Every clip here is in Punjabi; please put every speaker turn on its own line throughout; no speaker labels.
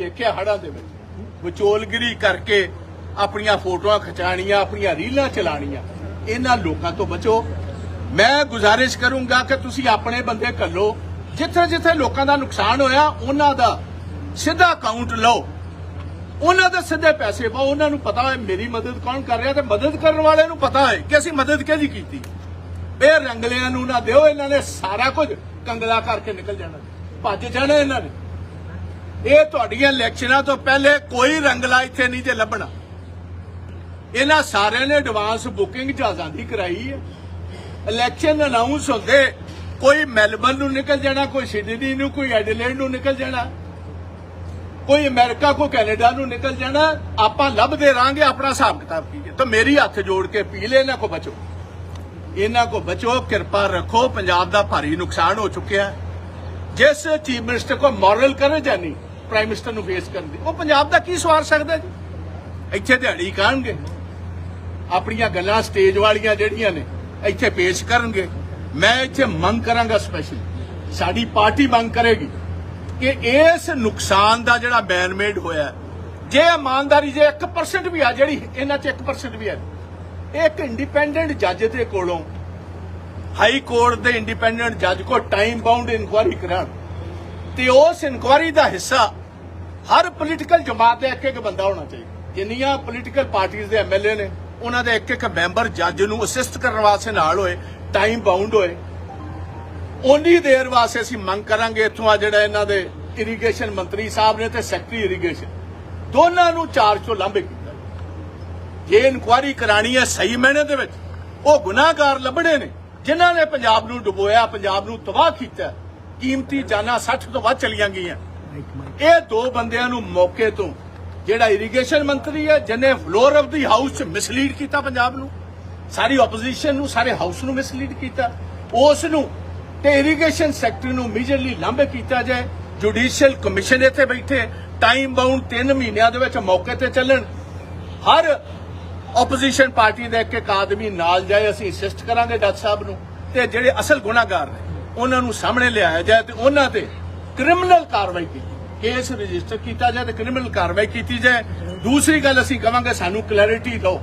ਦੇਖਿਆ ਹੜਾਂ ਦੇ ਵਿੱਚ। ਵਿਚੋਲਗਿਰੀ ਕਰਕੇ ਆਪਣੀਆਂ ਫੋਟੋਆਂ ਖਿਚਾਣੀਆਂ, ਆਪਣੀਆਂ ਰੀਲਾਂ ਚਲਾਣੀਆਂ। ਇਹਨਾਂ ਲੋਕਾਂ ਤੋਂ ਬਚੋ। ਮੈਂ ਗੁਜ਼ਾਰਿਸ਼ ਕਰੂੰਗਾ ਕਿ ਤੁਸੀਂ ਆਪਣੇ ਬੰਦੇ ਘੱਲੋ। ਜਿੱਥੇ ਜਿੱਥੇ ਲੋਕਾਂ ਦਾ ਨੁਕਸਾਨ ਹੋਇਆ, ਉਹਨਾਂ ਦਾ ਸਿੱਧਾ ਅਕਾਊਂਟ ਲਓ। ਉਹਨਾਂ ਦੇ ਸਿੱਧੇ ਪੈਸੇ ਪਾਓ। ਉਹਨਾਂ ਨੂੰ ਪਤਾ ਹੋਏ ਮੇਰੀ ਮਦਦ ਕੌਣ ਕਰ ਰਿਹਾ ਤੇ ਮਦਦ ਕਰਨ ਵਾਲੇ ਨੂੰ ਪਤਾ ਹੈ ਕਿ ਅਸੀਂ ਮਦਦ ਕਿਹਦੀ ਕੀਤੀ। ਇਹ ਰੰਗਲਿਆਂ ਨੂੰ ਨਾ ਦਿਓ। ਇਹਨਾਂ ਨੇ ਸਾਰਾ ਕੁਝ ਕੰਗਲਾ ਕਰਕੇ ਨਿਕਲ ਜਾਣਾ। ਭੱਜ ਜਾਣਾ ਇਹਨਾਂ ਨੇ। ਇਹ ਤੁਹਾਡੀਆਂ ਇਲੈਕਸ਼ਨਾਂ ਤੋਂ ਪਹਿਲੇ ਕੋਈ ਰੰਗਲਾ ਇੱਥੇ ਨਹੀਂ ਜੇ ਲੱਭਣਾ। ਇਹਨਾਂ ਸਾਰਿਆਂ ਨੇ ਐਡਵਾਂਸ ਬੁਕਿੰਗ ਜਹਾਜ਼ਾਂ ਦੀ ਕਰਾਈ ਹੈ। ਇਲੈਕਸ਼ਨ ਅਨਾਉਂਸ ਹੁੰਦੇ, ਕੋਈ ਮੈਲਬਨ ਨੂੰ ਨਿਕਲ ਜਾਣਾ, ਕੋਈ ਸਿਡਨੀ ਨੂੰ, ਕੋਈ ਐਡੀਲੇਡ ਨੂੰ ਨਿਕਲ ਜਾਣਾ, ਕੋਈ ਅਮਰੀਕਾ ਕੋਈ ਕੈਨੇਡਾ ਨੂੰ ਨਿਕਲ ਜਾਣਾ, ਆਪਾਂ ਲੱਭਦੇ ਰਾਂਗੇ ਆਪਣਾ ਹਿਸਾਬ ਕਿਤਾਬ ਕੀਏ ਤਾਂ ਮੇਰੀ ਹੱਥ ਜੋੜ ਕੇ ਅਪੀਲ ਹੈ, ਇਹਨਾਂ ਕੋ ਬਚੋ। ਇਹਨਾਂ ਕੋ ਬਚੋ, ਕਿਰਪਾ ਰੱਖੋ, ਪੰਜਾਬ ਦਾ ਭਾਰੀ ਨੁਕਸਾਨ ਹੋ ਚੁੱਕਿਆ। ਜਿਸ ਚੀਫ ਮਿਨਿਸਟਰ ਕੋ ਮੋਰਲ ਕਰੇ ਨਹੀਂ ਪ੍ਰਾਈਮ ਮਿਨਿਸਟਰ ਨੂੰ ਫੇਸ ਕਰਨ ਦੀ। ਉਹ ਪੰਜਾਬ ਦਾ ਕੀ ਸਵਾਰ ਸਕਦਾ ਜੀ? ਇੱਥੇ ਦਿਹਾੜੀ ਕਰਨਗੇ। ਆਪਣੀਆਂ ਗੱਲਾਂ ਸਟੇਜ ਵਾਲੀਆਂ ਜਿਹੜੀਆਂ ਨੇ, ਇੱਥੇ ਪੇਸ਼ ਕਰਨਗੇ। ਮੈਂ ਇੱਥੇ ਮੰਗ ਕਰਾਂਗਾ ਸਪੈਸ਼ਲ ਸਾਡੀ ਪਾਰਟੀ ਮੰਗ ਕਰੇਗੀ ਕਿ ਇਸ ਨੁਕਸਾਨ ਦਾ ਜਿਹੜਾ ਮੈਨਮੇਡ ਹੋਇਆ ਜੇ ਇਮਾਨਦਾਰੀ ਜੇ 1% ਵੀ ਆ, ਜਿਹੜੀ ਇਹਨਾਂ 'ਚ 1% ਵੀ ਹੈ ਇੱਕ ਇੰਡੀਪੈਂਡੈਂਟ ਜੱਜ ਦੇ ਕੋਲੋਂ ਹਾਈ ਕੋਰਟ ਦੇ ਇੰਡੀਪੈਂਡੈਂਟ ਜੱਜ ਕੋ ਟਾਈਮ ਬਾਉਂਡ ਇਨਕੁਆਇਰੀ ਕਰਾਉਣ। ਤੇ ਉਸ ਇਨਕੁਆਇਰੀ ਦਾ ਹਿੱਸਾ ਹਰ ਪੋਲੀਟੀਕਲ ਜਮਾਤ ਦਾ ਇੱਕ ਇੱਕ ਬੰਦਾ ਹੋਣਾ ਚਾਹੀਦਾ। ਜਿੰਨੀਆਂ ਪੋਲੀਟੀਕਲ ਪਾਰਟੀਆਂ ਦੇ ਐਮਐਲਏ ਨੇ, ਉਹਨਾਂ ਦੇ ਇੱਕ ਇੱਕ ਮੈਂਬਰ ਜੱਜ ਨੂੰ ਅਸਿਸਟ ਕਰਨ ਵਾਸਤੇ ਨਾਲ ਹੋਏ ਟਾਈਮ ਬਾਉਂਡ ਹੋਏ ਉਨੀ ਦੇਰ ਵਾਸਤੇ ਅਸੀਂ ਮੰਗ ਕਰਾਂਗੇ ਇੱਥੋਂ ਆ ਜਿਹੜਾ ਇਹਨਾਂ ਦੇ ਇਰੀਗੇਸ਼ਨ ਮੰਤਰੀ ਸਾਹਿਬ ਨੇ ਤੇ ਸੈਕਟਰੀ ਇਰੀਗੇਸ਼ਨ ਦੋਨਾਂ ਨੂੰ ਚਾਰਜ ਤੋਂ ਲਾਂਭੇ ਕੀਤਾ। ਜੇ ਇਨਕੁਆਇਰੀ ਕਰਾਣੀ ਹੈ ਸਹੀ ਮੈਨੇ ਦੇ ਵਿੱਚ, ਉਹ ਗੁਨਾਹਗਾਰ ਲੱਭਣੇ ਨੇ, ਜਿਨ੍ਹਾਂ ਨੇ ਪੰਜਾਬ ਨੂੰ ਡੁਬੋਇਆ, ਪੰਜਾਬ ਨੂੰ ਤਬਾਹ ਕੀਤਾ, ਕੀਮਤੀ ਜਾਨਾਂ 60 ਤੋਂ ਵੱਧ ਚਲੀਆਂ ਗਈਆਂ। ਇਹ ਦੋ ਬੰਦਿਆਂ ਨੂੰ ਮੌਕੇ ਤੋਂ ਜਿਹੜਾ ਇਰੀਗੇਸ਼ਨ ਮੰਤਰੀ ਹੈ, ਜਿਹਨੇ ਫਲੋਰ ਆਫ ਦੀ ਹਾਊਸ ਚ ਮਿਸਲੀਡ ਕੀਤਾ ਪੰਜਾਬ ਨੂੰ, ਸਾਰੀ ਆਪੋਜੀਸ਼ਨ ਨੂੰ, ਸਾਰੇ ਹਾਊਸ ਨੂੰ ਮਿਸਲੀਡ ਕੀਤਾ ਉਸ ਨੂੰ ਤੇ ਇਰੀਗੇਸ਼ਨ ਸੈਕਟਰ ਨੂੰ ਇਮੀਡੀਏਟਲੀ ਲਾਂਭੇ ਕੀਤਾ ਜਾਏ ਜੁਡੀਸ਼ੀਅਲ ਕਮਿਸ਼ਨ ਇੱਥੇ ਬੈਠੇ ਟਾਈਮ ਬਾਉਂਡ 3 ਮਹੀਨਿਆਂ ਦੇ ਵਿੱਚ ਮੌਕੇ ਤੇ ਚੱਲਣ, ਹਰ ਆਪੋਜੀਸ਼ਨ ਪਾਰਟੀ ਦਾ ਇੱਕ ਇੱਕ ਆਦਮੀ ਨਾਲ ਜਾਏ, ਅਸੀਂ ਅਸਿਸਟ ਕਰਾਂਗੇ ਡਾਕਟਰ ਸਾਹਿਬ ਨੂੰ, ਤੇ ਜਿਹੜੇ ਅਸਲ ਗੁਨਾਹਗਾਰ ਨੇ, ਉਹਨਾਂ ਨੂੰ ਸਾਹਮਣੇ ਲਿਆਇਆ ਜਾਏ ਤੇ ਉਹਨਾਂ ਤੇ ਕ੍ਰਿਮੀਨਲ ਕਾਰਵਾਈ ਕੀਤੀ। ਕੇਸ ਰਜਿਸਟਰ ਕੀਤਾ ਜਾਏ ਤੇ ਕ੍ਰਿਮੀਨਲ ਕਾਰਵਾਈ ਕੀਤੀ ਜਾਏ। ਦੂਸਰੀ ਗੱਲ ਅਸੀਂ ਕਵਾਂਗੇ, ਸਾਨੂੰ ਕਲੈਰਿਟੀ ਦਿਓ।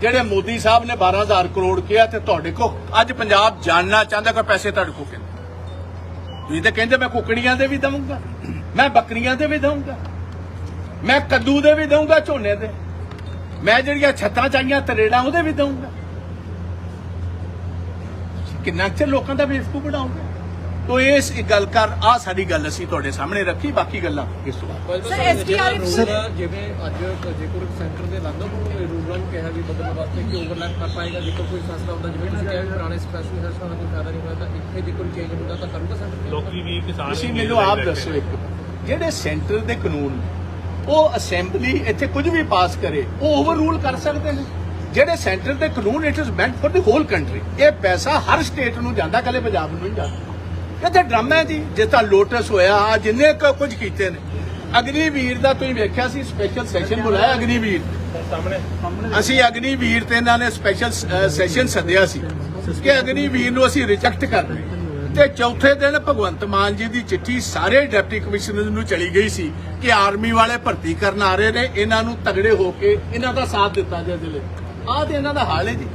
ਜਿਹੜੇ ਮੋਦੀ ਸਾਹਿਬ ਨੇ 12000 ਕਰੋੜ ਕਿਹਾ ਤੇ ਤੁਹਾਡੇ ਕੋ ਅੱਜ ਪੰਜਾਬ ਜਾਣਨਾ ਚਾਹੁੰਦਾ ਕਿ ਪੈਸੇ ਤੁਹਾਡੇ ਕੋ ਕਿੰਨੇ? ਤੁਸੀਂ ਤਾਂ ਕਹਿੰਦੇ ਮੈਂ ਕੁਕੜੀਆਂ ਦੇ ਵੀ ਦਵਾਂਗਾ ਮੈਂ ਬੱਕਰੀਆਂ ਦੇ ਵੀ ਦਵਾਂਗਾ ਮੈਂ ਕੱਦੂ ਦੇ ਵੀ ਦਵਾਂਗਾ ਝੋਨੇ ਦੇ। ਮੈਂ ਜਿਹੜੀਆਂ ਛੱਤਾਂ ਚਾਹੀਆਂ, ਤਰੇੜਾਂ ਉਹਦੇ ਵੀ ਦਊਂਗਾ। ਕਿੰਨਾ ਚਿਰ ਲੋਕਾਂ ਦਾ ਬੇਵਕੂਫ ਬਣਾਉਂਗਾ ਤੋ ਇਸ ਇੱਕ ਗੱਲ ਕਰ ਆ ਸਾਡੀ ਗੱਲ ਅਸੀਂ ਤੁਹਾਡੇ ਸਾਹਮਣੇ ਰੱਖੀ ਬਾਕੀ ਗੱਲਾਂ ਇਸ ਤੋਂ ਬਾਅਦ।
ਸਰ,
ਜਿਵੇਂ ਅੱਜ ਜੇਕਰ ਸੈਂਟਰ ਦੇ ਲਾਂਦਾ ਰੂਰਲ ਨੂੰ ਕਿਹਾ ਵੀ ਬਦਲਣ ਵਾਸਤੇ ਕਿ ਓਵਰਲੈਪ ਕਰ ਪਾਏਗਾ ਜੇਕਰ ਕੋਈ ਫੈਸਲਾ ਹੁੰਦਾ ਜਿਵੇਂ ਤੁਸੀਂ ਕਿਹਾ ਵੀ ਪੁਰਾਣੇ ਸਪੈਸ਼ਲ ਫੈਸਲਾ ਦਾ ਕੋਈ ਫਾਇਦਾ ਨਹੀਂ ਹੋਇਆ ਤਾਂ ਇੱਥੇ ਜੇ ਕੋਈ ਚੇਂਜ ਹੁੰਦਾ ਤਾਂ ਕਰੂਗਾ ਸੈਂਟਰ?
ਲੋਕੀ ਵੀ ਕਿਸਾਨ
ਤੁਸੀਂ ਮੈਨੂੰ ਆਪ ਦੱਸੋ। ਇੱਕ ਜਿਹੜੇ ਸੈਂਟਰ ਦੇ ਕਾਨੂੰਨ ਨੇ, ਉਹ ਅਸੈਂਬਲੀ ਇੱਥੇ ਕੁਝ ਵੀ ਪਾਸ ਕਰੇ ਉਹ ਓਵਰਰੂਲ ਕਰ ਸਕਦੇ ਨੇ। ਜਿਹੜੇ ਸੈਂਟਰ ਦੇ ਕਾਨੂੰਨ it is meant for the whole country ਇਹ ਪੈਸਾ ਹਰ ਸਟੇਟ ਨੂੰ ਜਾਂਦਾ ਕੱਲੇ ਪੰਜਾਬ ਨੂੰ ਨਹੀਂ ਜਾਂਦਾ। ਇੱਥੇ ਡਰਾਮਾ ਹੈ ਜੀ। ਜਿਸ ਤਰ੍ਹਾਂ ਲੋਟਸ ਹੋਇਆ ਆ ਜਿੰਨੇ ਕੁ ਕੁਝ ਕੀਤੇ ਨੇ। ਅਗਨੀਵੀਰ ਦਾ ਤੁਸੀਂ ਵੇਖਿਆ ਸੀ ਸਪੈਸ਼ਲ ਸੈਸ਼ਨ ਬੁਲਾਇਆ ਅਗਨੀਵੀਰ?
ਸਾਹਮਣੇ।
ਅਸੀਂ ਅਗਨੀਵੀਰ ਤੇ ਇਹਨਾਂ ਨੇ ਸਪੈਸ਼ਲ ਸੈਸ਼ਨ ਸੱਦਿਆ ਸੀ ਕਿ ਅਗਨੀਵੀਰ ਨੂੰ ਅਸੀਂ ਰਿਜੈਕਟ ਕਰਦੇ ਤੇ ਚੌਥੇ ਦਿਨ ਭਗਵੰਤ ਮਾਨ ਜੀ ਦੀ ਚਿੱਠੀ ਸਾਰੇ ਡਿਪਟੀ ਕਮਿਸ਼ਨਰ ਨੂੰ ਚਲੀ ਗਈ ਸੀ ਕਿ ਆਰਮੀ ਵਾਲੇ ਭਰਤੀ ਕਰਨ ਆ ਰਹੇ ਨੇ। ਇਹਨਾਂ ਨੂੰ ਤਗੜੇ ਹੋ ਕੇ ਇਹਨਾਂ ਦਾ ਸਾਥ ਦਿੱਤਾ ਜਾਏ ਦਿਲੇ ਆਹ ਤੇ ਇਹਨਾਂ ਦਾ ਹਾਲ ਹੈ ਜੀ।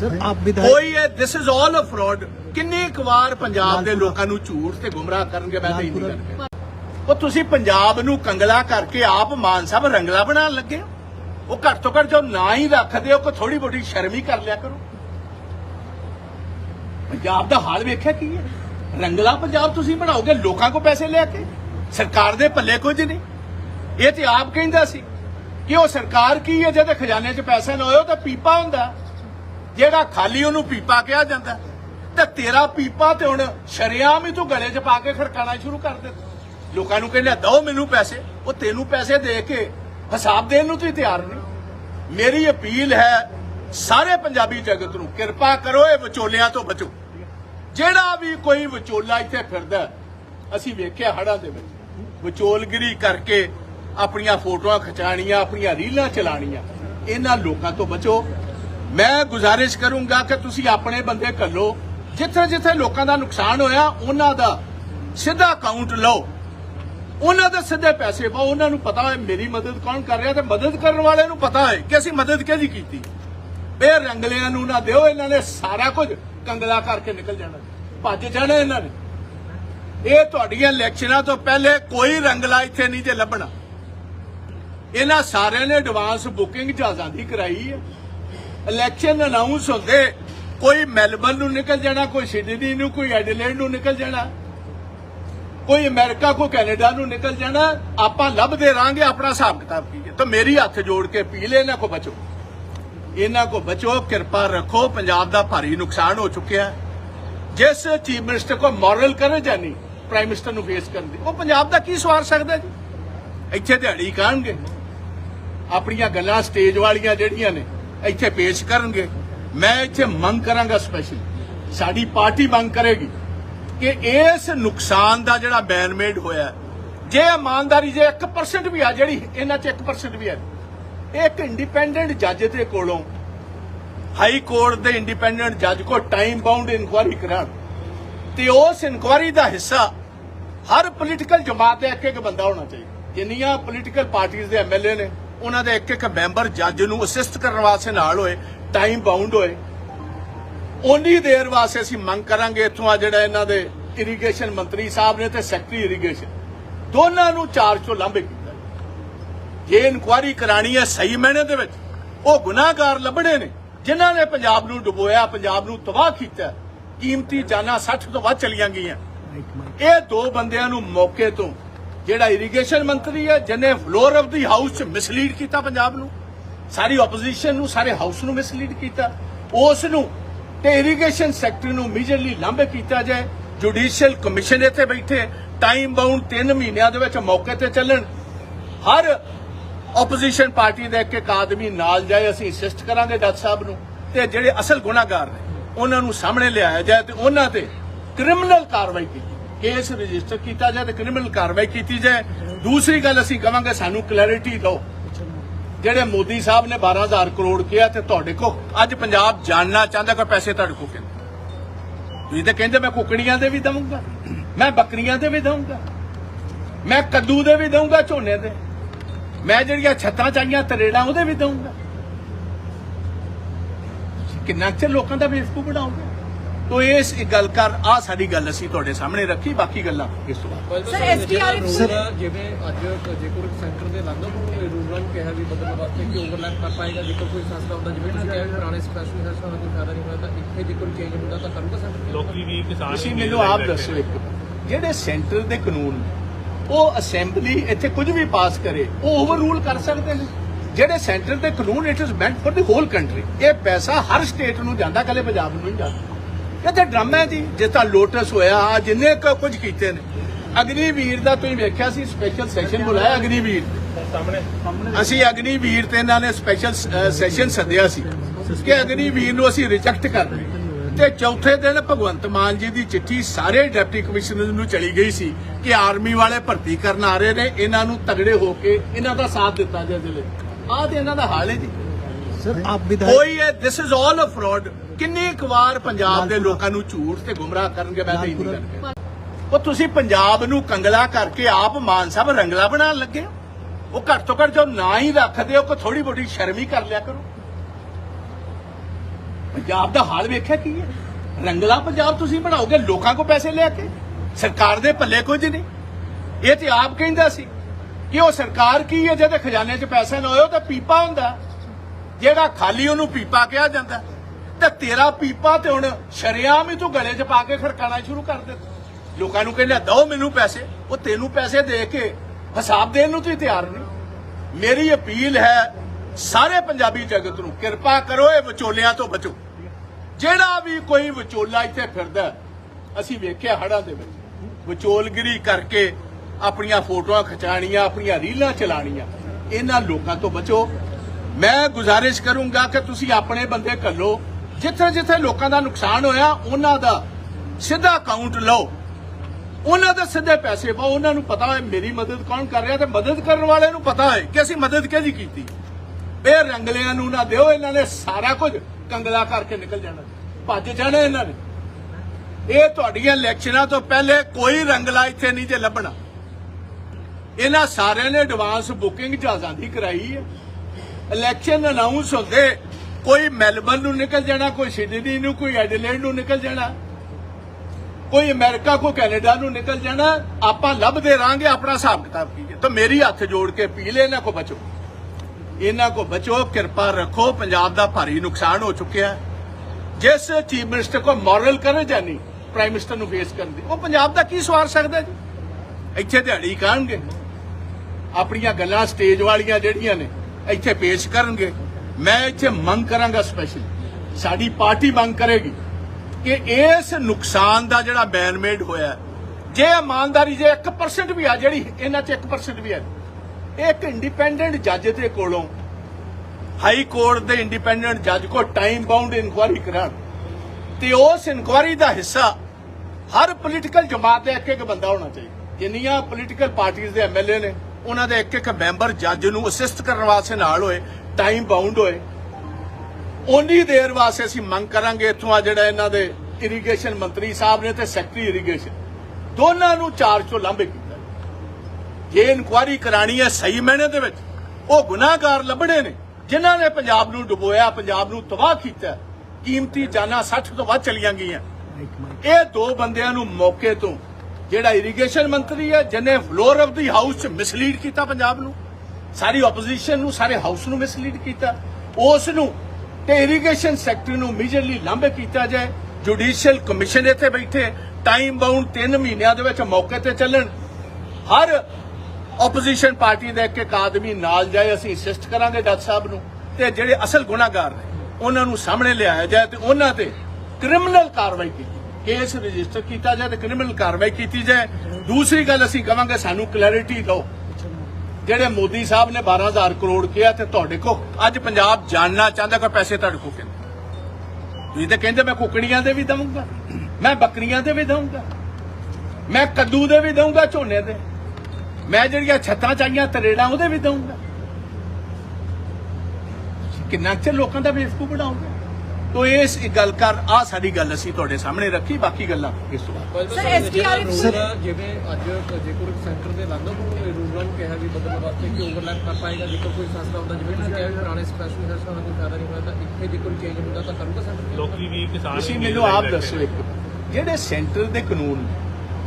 ਸਰ ਆਪ ਵਿਧਾਇਕ
ਕੋਈ ਹੈ this is all a fraud ਕਿੰਨੀ ਕੁ ਵਾਰ ਪੰਜਾਬ ਦੇ ਲੋਕਾਂ ਨੂੰ ਝੂਠ ਤੇ ਗੁੰਮਰਾਹ ਕਰਨਗੇ ਮੈਂ ਤਾਂ ਇਹ ਨਹੀਂ ਕਰਨਗੇ ਉਹ ਤੁਸੀਂ ਪੰਜਾਬ ਨੂੰ ਕੰਗਲਾ ਕਰਕੇ ਆਪ ਮਾਨ ਸਾਹਿਬ ਰੰਗਲਾ ਬਣਾਉਣ ਲੱਗੇ ਉਹ ਘੱਟ ਤੋਂ ਘੱਟ ਜੋ ਨਾ ਹੀ ਰੱਖਦੇ ਹੋ ਕੋ ਥੋੜੀ ਬੋਡੀ ਸ਼ਰਮ ਹੀ ਕਰ ਲਿਆ ਕਰੋ। ਪੰਜਾਬ ਦਾ ਹਾਲ ਵੇਖਿਆ ਕੀ ਹੈ? ਰੰਗਲਾ ਪੰਜਾਬ ਤੁਸੀਂ ਬਣਾਓਗੇ ਲੋਕਾਂ ਕੋ ਪੈਸੇ ਲੈ ਕੇ? ਸਰਕਾਰ ਦੇ ਪੱਲੇ ਕੁਝ ਨਹੀਂ। ਇਹ ਤੇ ਆਪ ਕਹਿੰਦਾ ਸੀ ਕਿ ਉਹ ਸਰਕਾਰ ਕੀ ਹੈ? ਜਿਹਦੇ ਖਜ਼ਾਨੇ 'ਚ ਪੈਸਾ ਨਾ ਹੋਏ ਉਹ ਤਾਂ ਪੀਪਾ ਹੁੰਦਾ। ਜਿਹੜਾ ਖਾਲੀ ਉਹਨੂੰ ਪੀਪਾ ਕਿਹਾ ਜਾਂਦਾ ਤੇ ਤੇਰਾ ਪੀਪਾ ਤੇ ਹੁਣ ਸ਼ਰਿਆਮ ਹੀ ਤੂੰ ਗਲੇ 'ਚ ਪਾ ਕੇ ਖੜਕਾਣਾ ਸ਼ੁਰੂ ਕਰ ਦਿੱਤਾ। ਲੋਕਾਂ ਨੂੰ ਕਹਿੰਦਾ ਦੋ ਮੈਨੂੰ ਪੈਸੇ, ਉਹ ਤੈਨੂੰ ਪੈਸੇ ਦੇ ਕੇ ਹਿਸਾਬ ਦੇਣ ਨੂੰ ਤੁਸੀਂ ਤਿਆਰ ਨਹੀਂ। ਮੇਰੀ ਅਪੀਲ ਹੈ, ਸਾਰੇ ਪੰਜਾਬੀ ਜਗਤ ਨੂੰ ਕਿਰਪਾ ਕਰੋ, ਇਹ ਵਿਚੋਲਿਆਂ ਤੋਂ ਬਚੋ। ਜਿਹੜਾ ਵੀ ਕੋਈ ਵਿਚੋਲਾ ਇੱਥੇ ਫਿਰਦਾ ਅਸੀਂ ਵੇਖਿਆ ਹੜਾਂ ਦੇ ਵਿੱਚ, ਵਿਚੋਲਗਿਰੀ ਕਰਕੇ ਆਪਣੀਆਂ ਫੋਟੋਆਂ ਖਿਚਾਣੀਆਂ ਆਪਣੀਆਂ ਰੀਲਾਂ ਚਲਾਣੀਆਂ ਇਹਨਾਂ ਲੋਕਾਂ ਤੋਂ ਬਚੋ ਮੈਂ ਗੁਜ਼ਾਰਿਸ਼ ਕਰੂੰਗਾ ਕਿ ਤੁਸੀਂ ਆਪਣੇ ਬੰਦੇ ਘੱਲੋ। ਜਿੱਥੇ ਜਿੱਥੇ ਲੋਕਾਂ ਦਾ ਨੁਕਸਾਨ ਹੋਇਆ, ਉਹਨਾਂ ਦਾ ਸਿੱਧਾ ਅਕਾਊਂਟ ਲਓ। ਉਹਨਾਂ ਦੇ ਸਿੱਧੇ ਪੈਸੇ ਪਾਓ। ਉਹਨਾਂ ਨੂੰ ਪਤਾ ਹੋਏ ਮੇਰੀ ਮਦਦ ਕੌਣ ਕਰ ਰਿਹਾ ਤੇ ਮਦਦ ਕਰਨ ਵਾਲਿਆਂ ਨੂੰ ਪਤਾ ਹੋਏ ਕਿ ਅਸੀਂ ਮਦਦ ਕਿਹਦੀ ਕੀਤੀ। ਇਹ ਰੰਗਲਿਆਂ ਨੂੰ ਨਾ ਦਿਓ, ਇਹਨਾਂ ਨੇ ਸਾਰਾ ਕੁਝ ਕੰਗਲਾ ਕਰਕੇ ਨਿਕਲ ਜਾਣਾ। ਭੱਜ ਜਾਣਾ ਇਹਨਾਂ ਨੇ। ਇਹ ਤੁਹਾਡੀਆਂ ਇਲੈਕਸ਼ਨਾਂ ਤੋਂ ਪਹਿਲੇ ਕੋਈ ਰੰਗਲਾ ਇੱਥੇ ਨਹੀਂ ਜੇ ਲੱਭਣਾ। ਇਹਨਾਂ ਸਾਰਿਆਂ ਨੇ ਐਡਵਾਂਸ ਬੁਕਿੰਗ ਜਹਾਜ਼ਾਂ ਦੀ ਕਰਾਈ ਹੈ। ਇਲੈਕਸ਼ਨ ਅਨਾਉਂਸ ਹੁੰਦੇ, ਕੋਈ ਮੈਲਬਨ ਨੂੰ ਨਿਕਲ ਜਾਣਾ, ਕੋਈ ਸਿਡਨੀ ਨੂੰ, ਕੋਈ ਐਡੀਲੇਡ ਨੂੰ ਨਿਕਲ ਜਾਣਾ, ਕੋਈ ਅਮਰੀਕਾ ਕੋ ਕੈਨੇਡਾ ਨੂੰ ਨਿਕਲ ਜਾਣਾ, ਆਪਾਂ ਲੱਭਦੇ ਰਾਂਗੇ, ਆਪਣਾ ਹਿਸਾਬ ਕਿਤਾਬ ਕੀ ਹੈ? ਤਾਂ ਮੇਰੀ ਹੱਥ ਜੋੜ ਕੇ ਅਪੀਲ ਹੈ, ਇਹਨਾਂ ਕੋ ਬਚੋ। ਇਹਨਾਂ ਕੋ ਬਚੋ, ਕਿਰਪਾ ਰੱਖੋ, ਪੰਜਾਬ ਦਾ ਭਾਰੀ ਨੁਕਸਾਨ ਹੋ ਚੁੱਕਿਆ ਜਿਸ ਚੀਫ ਮਿਨਿਸਟਰ ਕੋ ਮੋਰਲ ਕਰੇ ਹੈ ਨਹੀਂ ਪ੍ਰਾਈਮ ਮਿਨਿਸਟਰ ਨੂੰ ਫੇਸ ਕਰਨ ਦੀ, ਉਹ ਪੰਜਾਬ ਦਾ ਕੀ ਸਵਾਰ ਸਕਦਾ ਜੀ? ਇੱਥੇ ਦਿਹਾੜੀ ਕਾਣਗੇ। ਆਪਣੀਆਂ ਗੱਲਾਂ ਸਟੇਜ ਵਾਲੀਆਂ ਜਿਹੜੀਆਂ ਨੇ ਇੱਥੇ ਪੇਸ਼ ਕਰਨਗੇ। ਮੈਂ ਇੱਥੇ ਮੰਗ ਕਰਾਂਗਾ ਸਪੈਸ਼ਲ ਸਾਡੀ ਪਾਰਟੀ ਮੰਗ ਕਰੇਗੀ ਕਿ ਇਸ ਨੁਕਸਾਨ ਦਾ ਜਿਹੜਾ ਬੈਨਮੇਡ ਹੋਇਆ ਜੇ ਇਮਾਨਦਾਰੀ ਜੇ 1% ਵੀ ਆ, ਜਿਹੜੀ ਇਹਨਾਂ 'ਚ 1% ਵੀ ਹੈ ਇੱਕ ਇੰਡੀਪੈਂਡੈਂਟ ਜੱਜ ਦੇ ਕੋਲੋਂ ਹਾਈ ਕੋਰਟ ਦੇ ਇੰਡੀਪੈਂਡੈਂਟ ਜੱਜ ਕੋ ਟਾਈਮ ਬਾਉਂਡ ਇਨਕੁਆਰੀ ਕਰਾਉਣ, ਤੇ ਉਸ ਇਨਕੁਆਰੀ ਦਾ ਹਿੱਸਾ ਹਰ ਪੋਲੀਟੀਕਲ ਜਮਾਤ ਦਾ ਇੱਕ ਇੱਕ ਬੰਦਾ ਹੋਣਾ ਚਾਹੀਦਾ। ਜਿੰਨੀਆਂ ਪੋਲੀਟੀਕਲ ਪਾਰਟੀਆਂ ਦੇ ਐਮਐਲਏ ਨੇ ਉਹਨਾਂ ਦੇ ਇੱਕ ਇੱਕ ਮੈਂਬਰ ਜੱਜ ਨੂੰ ਅਸਿਸਟ ਕਰਨ ਵਾਸਤੇ ਨਾਲ ਹੋਏ ਟਾਈਮ ਬਾਉਂਡ ਹੋਏ। ਉਨੀ ਦੇਰ ਵਾਸਤੇ ਅਸੀਂ ਮੰਗ ਕਰਾਂਗੇ ਇੱਥੋਂ ਆ ਜਿਹੜਾ ਇਹਨਾਂ ਦੇ ਇਰੀਗੇਸ਼ਨ ਮੰਤਰੀ ਸਾਹਿਬ ਨੇ ਤੇ ਸੈਕਟਰੀ ਇਰੀਗੇਸ਼ਨ ਦੋਨਾਂ ਨੂੰ ਚਾਰਜ ਤੋਂ ਲਾਂਭੇ ਕੀਤਾ। ਜੇ ਇਨਕੁਆਰੀ ਕਰਾਣੀ ਹੈ ਸਹੀ ਮਾਇਨੇ ਦੇ ਵਿੱਚ ਉਹ ਗੁਨਾਹਗਾਰ ਲੱਭਣੇ ਨੇ। ਜਿਨ੍ਹਾਂ ਨੇ ਪੰਜਾਬ ਨੂੰ ਡੁਬੋਇਆ ਪੰਜਾਬ ਨੂੰ ਤਬਾਹ ਕੀਤਾ ਕੀਮਤੀ ਜਾਨਾਂ 60 ਤੋਂ ਵੱਧ ਚਲੀਆਂ ਗਈਆਂ। ਇਹ ਦੋ ਬੰਦਿਆਂ ਨੂੰ ਮੌਕੇ ਤੋਂ ਜਿਹੜਾ ਇਰੀਗੇਸ਼ਨ ਮੰਤਰੀ ਹੈ, ਜਿਹਨੇ ਫਲੋਰ ਆਫ ਦੀ ਹਾਊਸ 'ਚ ਮਿਸਲੀਡ ਕੀਤਾ ਪੰਜਾਬ ਨੂੰ, ਸਾਰੀ ਆਪੋਜੀਸ਼ਨ ਨੂੰ, ਸਾਰੇ ਹਾਊਸ ਨੂੰ ਮਿਸਲੀਡ ਕੀਤਾ ਉਸ ਨੂੰ ਤੇ ਇਰੀਗੇਸ਼ਨ ਸੈਕਟਰ ਨੂੰ ਇਮੀਡੀਏਟਲੀ ਲਾਂਭੇ ਕੀਤਾ ਜਾਏ ਜੁਡੀਸ਼ੀਅਲ ਕਮਿਸ਼ਨ ਇੱਥੇ ਬੈਠੇ ਟਾਈਮ ਬਾਉਂਡ 3 ਮਹੀਨਿਆਂ ਦੇ ਵਿੱਚ ਮੌਕੇ ਤੇ ਚੱਲਣ, ਹਰ ਆਪੋਜੀਸ਼ਨ ਪਾਰਟੀ ਦੇ ਇੱਕ ਇੱਕ ਆਦਮੀ ਨਾਲ ਜਾਏ, ਅਸੀਂ ਅਸਿਸਟ ਕਰਾਂਗੇ ਡਾਕਟਰ ਸਾਹਿਬ ਨੂੰ, ਤੇ ਜਿਹੜੇ ਅਸਲ ਗੁਨਾਹਗਾਰ ਨੇ, ਉਹਨਾਂ ਨੂੰ ਸਾਹਮਣੇ ਲਿਆਇਆ ਜਾਏ ਤੇ ਉਹਨਾਂ ਤੇ ਕ੍ਰਿਮੀਨਲ ਕਾਰਵਾਈ ਕੀਤੀ ਕੇਸ ਰਜਿਸਟਰ ਕੀਤਾ ਜਾਏ ਤੇ ਕ੍ਰਿਮੀਨਲ ਕਾਰਵਾਈ ਕੀਤੀ ਜਾਏ। ਦੂਸਰੀ ਗੱਲ ਅਸੀਂ ਕਵਾਂਗੇ, ਸਾਨੂੰ ਕਲੈਰਿਟੀ ਦਿਓ। ਜਿਹੜੇ ਮੋਦੀ ਸਾਹਿਬ ਨੇ 12000 ਕਰੋੜ ਕਿਹਾ ਤੇ ਤੁਹਾਡੇ ਕੋ ਅੱਜ ਪੰਜਾਬ ਜਾਣਨਾ ਚਾਹੁੰਦਾ ਕੋਈ ਪੈਸੇ ਤੁਹਾਡੇ ਕੋ ਕਿੰਨੇ? ਤੁਸੀਂ ਤਾਂ ਕਹਿੰਦੇ ਮੈਂ ਕੁਕੜੀਆਂ ਦੇ ਵੀ ਦਵਾਂਗਾ ਮੈਂ ਬੱਕਰੀਆਂ ਦੇ ਵੀ ਦਵਾਂਗਾ ਮੈਂ ਕੱਦੂ ਦੇ ਵੀ ਦਊਂਗਾ, ਝੋਨੇ ਦੇ। ਮੈਂ ਜਿਹੜੀਆਂ ਛੱਤਾਂ ਚਾਹੀਆਂ, ਤਰੇੜਾਂ ਉਹਦੇ ਵੀ ਦਊਂਗਾ। ਕਿੰਨਾ ਚਿਰ ਲੋਕਾਂ ਦਾ ਬੇਵਕੂਫ ਬਣਾਉਂਗੇ ਤੋ ਇਸ ਇੱਕ ਗੱਲ ਕਰ ਆ ਸਾਡੀ ਗੱਲ ਅਸੀਂ ਤੁਹਾਡੇ ਸਾਹਮਣੇ ਰੱਖੀ ਬਾਕੀ ਗੱਲਾਂ ਇਸ ਤੋਂ ਬਾਅਦ।
Sir, SDRF
ਸਰ ਜਿਵੇਂ ਅੱਜ ਜੇਕਰ ਸੈਂਟਰ ਦੇ ਲਾਂਦਾ ਰੂਰਲ ਨੂੰ ਕਿਹਾ ਵੀ ਬਦਲਣ ਵਾਸਤੇ ਕਿ ਓਵਰਲੈਪ ਕਰ ਪਾਏਗਾ ਜੇਕਰ ਕੋਈ ਫੈਸਲਾ ਹੁੰਦਾ ਜਿਵੇਂ ਤੁਸੀਂ ਕਿਹਾ ਪੁਰਾਣੇ ਸਪੈਸ਼ਲ ਫੈਸਲਾ ਦਾ ਕੋਈ ਫਾਇਦਾ ਨਹੀਂ ਹੋਇਆ ਤਾਂ ਇੱਥੇ ਜੇਕਰ ਚੇਂਜ ਹੁੰਦਾ ਤਾਂ ਕਰੂਗਾ ਸੈਂਟਰ
ਲੋਕੀ ਵੀ ਕਿਸਾਨ
ਤੁਸੀਂ ਮੈਨੂੰ ਆਪ ਦੱਸੋ ਇੱਕ ਜਿਹੜੇ ਸੈਂਟਰ ਦੇ ਕਾਨੂੰਨ ਉਹ ਅਸੈਂਬਲੀ ਇੱਥੇ ਕੁਝ ਵੀ ਪਾਸ ਕਰੇ ਉਹ ਓਵਰ ਰੂਲ ਕਰ ਸਕਦੇ ਨੇ। ਜਿਹੜੇ ਸੈਂਟਰ ਦੇ ਕਾਨੂੰਨ it is meant for the whole country ਇਹ ਪੈਸਾ ਹਰ ਸਟੇਟ ਨੂੰ ਜਾਂਦਾ ਕੱਲੇ ਪੰਜਾਬ ਨੂੰ ਨਹੀਂ ਜਾਂਦਾ। ਇੱਥੇ ਡਰਾਮਾ ਜੀ। ਜਿਸ ਤਰ੍ਹਾਂ ਲੋਟਸ ਹੋਇਆ ਆ ਜਿੰਨੇ ਕੁਝ ਕੀਤੇ ਨੇ। ਅਗਨੀਵੀਰ ਦਾ ਤੁਸੀਂ ਵੇਖਿਆ ਸੀ ਸਪੈਸ਼ਲ ਸੈਸ਼ਨ ਬੁਲਾਇਆ ਅਗਨੀਵੀਰ?
ਸਾਹਮਣੇ।
ਅਸੀਂ ਅਗਨੀਵੀਰ ਤੇ ਇਹਨਾਂ ਨੇ ਸਪੈਸ਼ਲ ਸੈਸ਼ਨ ਸੱਦਿਆ ਸੀ ਕਿ ਅਗਨੀਵੀਰ ਨੂੰ ਅਸੀਂ ਰਿਜੈਕਟ ਕਰ ਰਹੇ ਤੇ ਚੌਥੇ ਦਿਨ ਭਗਵੰਤ ਮਾਨ ਜੀ ਦੀ ਚਿੱਠੀ ਸਾਰੇ ਡਿਪਟੀ ਕਮਿਸ਼ਨਰ ਨੂੰ ਚਲੀ ਗਈ ਸੀ ਕਿ ਆਰਮੀ ਵਾਲੇ ਭਰਤੀ ਕਰਨ ਆ ਰਹੇ ਨੇ ਇਹਨਾਂ ਨੂੰ ਤਗੜੇ ਹੋ ਕੇ ਇਹਨਾਂ ਦਾ ਸਾਥ ਦਿੱਤਾ ਜਾਏ ਜ਼ਿਲ੍ਹੇ ਆਹ ਤੇ ਇਹਨਾਂ ਦਾ ਹਾਲ ਹੈ ਜੀ।
ਸਰ ਆਪ ਵਿਧਾਇਕ
ਕੋਈ ਇਹ this is all a fraud ਕਿੰਨੀ ਕੁ ਵਾਰ ਪੰਜਾਬ ਦੇ ਲੋਕਾਂ ਨੂੰ ਝੂਠ ਤੇ ਗੁੰਮਰਾਹ ਕਰਨਗੇ? ਮੈਂ ਤਾਂ ਇਹ ਨਹੀਂ ਕਰਨਗੇ ਉਹ ਤੁਸੀਂ ਪੰਜਾਬ ਨੂੰ ਕੰਗਲਾ ਕਰਕੇ ਆਪ ਮਾਨ ਸਾਹਿਬ ਰੰਗਲਾ ਬਣਾਉਣ ਲੱਗੇ ਹੋ। ਉਹ ਘੱਟ ਤੋਂ ਘੱਟ ਜੋ ਨਾ ਹੀ ਰੱਖਦੇ ਹੋ ਕੋ ਥੋੜੀ ਬੋਡੀ ਸ਼ਰਮ ਕਰ ਲਿਆ ਕਰੋ। ਪੰਜਾਬ ਦਾ ਹਾਲ ਵੇਖਿਆ ਕੀ ਹੈ? ਰੰਗਲਾ ਪੰਜਾਬ ਤੁਸੀਂ ਬਣਾਓਗੇ ਲੋਕਾਂ ਕੋ ਪੈਸੇ ਲੈ ਕੇ? ਸਰਕਾਰ ਦੇ ਪੱਲੇ ਕੁਝ ਨਹੀਂ। ਇਹ ਤੇ ਆਪ ਕਹਿੰਦਾ ਸੀ ਕਿ ਉਹ ਸਰਕਾਰ ਕੀ ਹੈ? ਜਿਹਦੇ ਖਜ਼ਾਨੇ 'ਚ ਪੈਸਾ ਨਾ ਹੋਏ ਉਹ ਤਾਂ ਪੀਪਾ ਹੁੰਦਾ। ਜਿਹੜਾ ਖਾਲੀ ਉਹਨੂੰ ਪੀਪਾ ਕਿਹਾ ਜਾਂਦਾ। ਤੇ ਤੇਰਾ ਪੀਪਾ ਤੇ ਹੁਣ ਸ਼ਰਿਆਮ ਹੀ ਤੂੰ ਗਲੇ 'ਚ ਪਾ ਕੇ ਖੜਕਾਣਾ ਸ਼ੁਰੂ ਕਰ ਦਿੱਤਾ। ਲੋਕਾਂ ਨੂੰ ਕਹਿੰਦਾ ਦੋ ਮੈਨੂੰ ਪੈਸੇ, ਉਹ ਤੈਨੂੰ ਪੈਸੇ ਦੇ ਕੇ ਹਿਸਾਬ ਦੇਣ ਨੂੰ ਤੁਸੀਂ ਤਿਆਰ ਨਹੀਂ। ਮੇਰੀ ਅਪੀਲ ਹੈ, ਸਾਰੇ ਪੰਜਾਬੀ ਜਗਤ ਨੂੰ ਕਿਰਪਾ ਕਰੋ ਇਹ ਵਿਚੋਲਿਆਂ ਤੋਂ ਬਚੋ। ਜਿਹੜਾ ਵੀ ਕੋਈ ਵਿਚੋਲਾ ਇੱਥੇ ਫਿਰਦਾ ਅਸੀਂ ਵੇਖਿਆ ਹੜਾਂ ਦੇ ਵਿੱਚ। ਵਿਚੋਲਗਿਰੀ ਕਰਕੇ ਆਪਣੀਆਂ ਫੋਟੋਆਂ ਖਿਚਾਣੀਆਂ ਆਪਣੀਆਂ ਰੀਲਾਂ ਚਲਾਣੀਆਂ ਇਹਨਾਂ ਲੋਕਾਂ ਤੋਂ ਬਚੋ। ਮੈਂ ਗੁਜ਼ਾਰਿਸ਼ ਕਰੂੰਗਾ ਕਿ ਤੁਸੀਂ ਆਪਣੇ ਬੰਦੇ ਘੱਲੋ। ਜਿੱਥੇ ਜਿੱਥੇ ਲੋਕਾਂ ਦਾ ਨੁਕਸਾਨ ਹੋਇਆ, ਉਹਨਾਂ ਦਾ ਸਿੱਧਾ ਅਕਾਊਂਟ ਲਓ। ਉਹਨਾਂ ਦੇ ਸਿੱਧੇ ਪੈਸੇ ਪਾਓ, ਉਹਨਾਂ ਨੂੰ ਪਤਾ ਹੋਏ ਮੇਰੀ ਮਦਦ ਕੌਣ ਕਰ ਰਿਹਾ ਤੇ ਮਦਦ ਕਰਨ ਵਾਲੇ ਨੂੰ ਪਤਾ ਹੋਏ ਕਿ ਅਸੀਂ ਮਦਦ ਕਿਹਦੀ ਕੀਤੀ। ਇਹ ਰੰਗਲਿਆਂ ਨੂੰ ਨਾ ਦਿਓ, ਇਹਨਾਂ ਨੇ ਸਾਰਾ ਕੁਝ ਕੰਗਲਾ ਕਰਕੇ ਨਿਕਲ ਜਾਣਾ। ਭੱਜ ਜਾਣਾ ਇਹਨਾਂ ਨੇ। ਇਹ ਤੁਹਾਡੀਆਂ ਇਲੈਕਸ਼ਨਾਂ ਤੋਂ ਪਹਿਲੇ ਕੋਈ ਰੰਗਲਾ ਇੱਥੇ ਨਹੀਂ ਜੇ ਲੱਭਣਾ। ਇਹਨਾਂ ਸਾਰਿਆਂ ਨੇ ਐਡਵਾਂਸ ਬੁਕਿੰਗ ਜਹਾਜ਼ਾਂ ਦੀ ਕਰਾਈ ਹੈ। ਇਲੈਕਸ਼ਨ ਅਨਾਉਂਸ ਹੁੰਦੇ ਕੋਈ ਮੈਲਬਨ ਨੂੰ ਨਿਕਲ ਜਾਣਾ, ਕੋਈ ਸਿਡਨੀ ਨੂੰ, ਕੋਈ ਐਡਲੇਡ ਨੂੰ ਨਿਕਲ ਜਾਣਾ, ਕੋਈ ਅਮਰੀਕਾ, ਕੋਈ ਕੈਨੇਡਾ ਨੂੰ ਨਿਕਲ ਜਾਣਾ, ਆਪਾਂ ਲੱਭਦੇ ਰਾਂਗੇ ਆਪਣਾ ਹਿਸਾਬ ਕਿਤਾਬ ਕੀਏ ਤਾਂ ਮੇਰੀ ਹੱਥ ਜੋੜ ਕੇ ਅਪੀਲ ਹੈ, ਇਹਨਾਂ ਕੋ ਬਚੋ। ਇਹਨਾਂ ਕੋ ਬਚੋ, ਕਿਰਪਾ ਰੱਖੋ, ਪੰਜਾਬ ਦਾ ਭਾਰੀ ਨੁਕਸਾਨ ਹੋ ਚੁੱਕਿਆ ਜਿਸ ਚੀਫ ਮਿਨਿਸਟਰ ਕੋ ਮੋਰਲ ਕਰੇਜ ਹੈ ਨਹੀਂ, ਪ੍ਰਾਈਮ ਮਿਨਿਸਟਰ ਨੂੰ ਫੇਸ ਕਰਨ ਦੀ। ਉਹ ਪੰਜਾਬ ਦਾ ਕੀ ਸਵਾਰ ਸਕਦਾ ਜੀ? ਇੱਥੇ ਦਿਹਾੜੀ ਕਾਣਗੇ। ਆਪਣੀਆਂ ਗੱਲਾਂ ਸਟੇਜ ਵਾਲੀਆਂ ਜਿਹੜੀਆਂ ਨੇ, ਇੱਥੇ ਪੇਸ਼ ਕਰਨਗੇ। ਮੈਂ ਇੱਥੇ ਮੰਗ ਕਰਾਂਗਾ ਸਪੈਸ਼ਲ ਸਾਡੀ ਪਾਰਟੀ ਮੰਗ ਕਰੇਗੀ ਕਿ ਇਸ ਨੁਕਸਾਨ ਦਾ ਜਿਹੜਾ ਮੈਨ ਹੋਇਆ, ਜੇ ਇਮਾਨਦਾਰੀ ਜੇ 1% ਵੀ ਆ, ਜਿਹੜੀ ਇਹਨਾਂ 'ਚ 1% ਵੀ ਹੈ ਇੱਕ ਇੰਡੀਪੈਂਡੈਂਟ ਜੱਜ ਦੇ ਕੋਲੋਂ ਹਾਈ ਕੋਰਟ ਦੇ ਇੰਡੀਪੈਂਡੈਂਟ ਜੱਜ ਕੋ ਟਾਈਮ ਬਾਉਂਡ ਇਨਕੁਆਇਰੀ ਕਰਾਉਣ। ਤੇ ਉਸ ਇਨਕੁਆਇਰੀ ਦਾ ਹਿੱਸਾ ਹਰ ਪੋਲੀਟੀਕਲ ਜਮਾਤ ਦਾ ਇੱਕ ਇੱਕ ਬੰਦਾ ਹੋਣਾ ਚਾਹੀਦਾ। ਜਿੰਨੀਆਂ ਪੋਲੀਟੀਕਲ ਪਾਰਟੀਆਂ ਦੇ ਐਮਐਲਏ ਨੇ, ਉਹਨਾਂ ਦੇ ਇੱਕ ਇੱਕ ਮੈਂਬਰ ਜੱਜ ਨੂੰ ਅਸਿਸਟ ਕਰਨ ਵਾਸਤੇ ਨਾਲ ਹੋਏ ਟਾਈਮ ਬਾਉਂਡ ਹੋਏ। ਉਨੀ ਦੇਰ ਵਾਸਤੇ ਅਸੀਂ ਮੰਗ ਕਰਾਂਗੇ ਇੱਥੋਂ ਆ ਜਿਹੜਾ ਇਹਨਾਂ ਦੇ ਇਰੀਗੇਸ਼ਨ ਮੰਤਰੀ ਸਾਹਿਬ ਨੇ ਤੇ ਸੈਕਟਰੀ ਇਰੀਗੇਸ਼ਨ ਦੋਨਾਂ ਨੂੰ ਚਾਰਜ ਤੋਂ ਲਾਂਭੇ ਕੀਤਾ। ਜੇ ਇਨਕੁਆਇਰੀ ਕਰਾਣੀ ਹੈ ਸਹੀ ਮੈਨੇ ਦੇ ਵਿੱਚ, ਉਹ ਗੁਨਾਹਗਾਰ ਲੱਭਣੇ ਨੇ। ਜਿਨ੍ਹਾਂ ਨੇ ਪੰਜਾਬ ਨੂੰ ਡੁਬੋਇਆ, ਪੰਜਾਬ ਨੂੰ ਤਬਾਹ ਕੀਤਾ, ਕੀਮਤੀ ਜਾਨਾਂ 60 ਤੋਂ ਵੱਧ ਚਲੀਆਂ ਗਈਆਂ। ਇਹ ਦੋ ਬੰਦਿਆਂ ਨੂੰ ਮੌਕੇ ਤੋਂ ਜਿਹੜਾ ਇਰੀਗੇਸ਼ਨ ਮੰਤਰੀ ਹੈ, ਜਿਹਨੇ ਫਲੋਰ ਆਫ ਦੀ ਹਾਊਸ ਚ ਮਿਸਲੀਡ ਕੀਤਾ ਪੰਜਾਬ ਨੂੰ। ਸਾਰੀ ਆਪੋਜੀਸ਼ਨ ਨੂੰ, ਸਾਰੇ ਹਾਊਸ ਨੂੰ ਮਿਸਲੀਡ ਕੀਤਾ। ਉਸ ਨੂੰ ਤੇ ਇਰੀਗੇਸ਼ਨ ਸੈਕਟਰ ਨੂੰ ਇਮੀਡੀਏਟਲੀ ਲਾਂਭੇ ਕੀਤਾ ਜਾਏ। ਜੁਡੀਸ਼ੀਅਲ ਕਮਿਸ਼ਨ ਇੱਥੇ ਬੈਠੇ ਟਾਈਮ ਬਾਉਂਡ 3 ਮਹੀਨਿਆਂ ਦੇ ਵਿੱਚ ਮੌਕੇ ਤੇ ਚੱਲਣ। ਹਰ ਆਪੋਜੀਸ਼ਨ ਪਾਰਟੀ ਦਾ ਇੱਕ ਇੱਕ ਆਦਮੀ ਨਾਲ ਜਾਏ, ਅਸੀਂ ਅਸਿਸਟ ਕਰਾਂਗੇ ਜੱਜ ਸਾਹਿਬ ਨੂੰ। ਤੇ ਜਿਹੜੇ ਅਸਲ ਗੁਨਾਹਗਾਰ ਨੇ, ਉਹਨਾਂ ਨੂੰ ਸਾਹਮਣੇ ਲਿਆਇਆ ਜਾਏ ਤੇ ਉਹਨਾਂ ਤੇ ਕ੍ਰਿਮੀਨਲ ਕਾਰਵਾਈ ਕੀਤੀ। ਕੇਸ ਰਜਿਸਟਰ ਕੀਤਾ ਜਾਏ ਤੇ ਕ੍ਰਿਮੀਨਲ ਕਾਰਵਾਈ ਕੀਤੀ ਜਾਏ। ਦੂਸਰੀ ਗੱਲ ਅਸੀਂ ਕਵਾਂਗੇ, ਸਾਨੂੰ ਕਲੈਰਿਟੀ ਦਿਓ। ਜਿਹੜੇ ਮੋਦੀ ਸਾਹਿਬ ਨੇ 12000 ਕਰੋੜ ਕਿਹਾ ਤੇ ਤੁਹਾਡੇ ਕੋ ਅੱਜ ਪੰਜਾਬ ਜਾਣਨਾ ਚਾਹੁੰਦਾ ਕਿ ਪੈਸੇ ਤੁਹਾਡੇ ਕੋ ਕਿੰਨੇ? ਤੁਸੀਂ ਤਾਂ ਕਹਿੰਦੇ ਮੈਂ ਕੁਕੜੀਆਂ ਦੇ ਵੀ ਦਵਾਂਗਾ ਮੈਂ ਬੱਕਰੀਆਂ ਦੇ ਵੀ ਦਵਾਂਗਾ ਮੈਂ ਕੱਦੂ ਦੇ ਵੀ ਦਵਾਂਗਾ ਝੋਨੇ ਦੇ। ਮੈਂ ਜਿਹੜੀਆਂ ਛੱਤਾਂ ਚਾਹੀਆਂ, ਤਰੇੜਾਂ ਉਹਦੇ ਵੀ ਦਊਂਗਾ। ਕਿੰਨਾ ਚਿਰ ਲੋਕਾਂ ਦਾ ਬੇਵਕੂਫ ਬਣਾਉਂਗਾ ਤੋ ਇਸ ਇੱਕ ਗੱਲ ਕਰ ਆ ਸਾਡੀ ਗੱਲ ਅਸੀਂ ਤੁਹਾਡੇ ਸਾਹਮਣੇ ਰੱਖੀ ਬਾਕੀ ਗੱਲਾਂ ਇਸ ਤੋਂ ਬਾਅਦ।
ਸਰ ਜਿਵੇਂ ਅੱਜ ਜੇਕਰ ਸੈਂਟਰ ਦੇ ਲਾਂਦਾ ਰੂਲਾਂ ਨੂੰ ਕਿਹਾ ਵੀ ਬਦਲਣ ਵਾਸਤੇ ਕਿ ਓਵਰਲੈਪ ਕਰ ਪਾਏਗਾ ਜੇਕਰ ਕੋਈ ਫੈਸਲਾ ਹੁੰਦਾ ਜਿਵੇਂ ਤੁਸੀਂ ਕਿਹਾ ਪੁਰਾਣੇ ਸਪੈਸ਼ਲ ਫੈਸਲਾ ਨਾਲ ਕੋਈ ਫਾਇਦਾ ਨਹੀਂ ਹੋਇਆ ਤਾਂ ਇੱਥੇ ਜੇਕਰ ਚੇਂਜ ਹੁੰਦਾ ਤਾਂ ਕਰੂਗਾ ਸੈਂਟਰ
ਲੋਕੀ ਵੀ ਕਿਸਾਨ
ਤੁਸੀਂ
ਵੀ
ਮੈਨੂੰ ਆਪ
ਬੈਠੇ
ਦੱਸੋ ਇੱਕ। ਜਿਹੜੇ ਸੈਂਟਰ ਦੇ ਕਾਨੂੰਨ ਨੇ,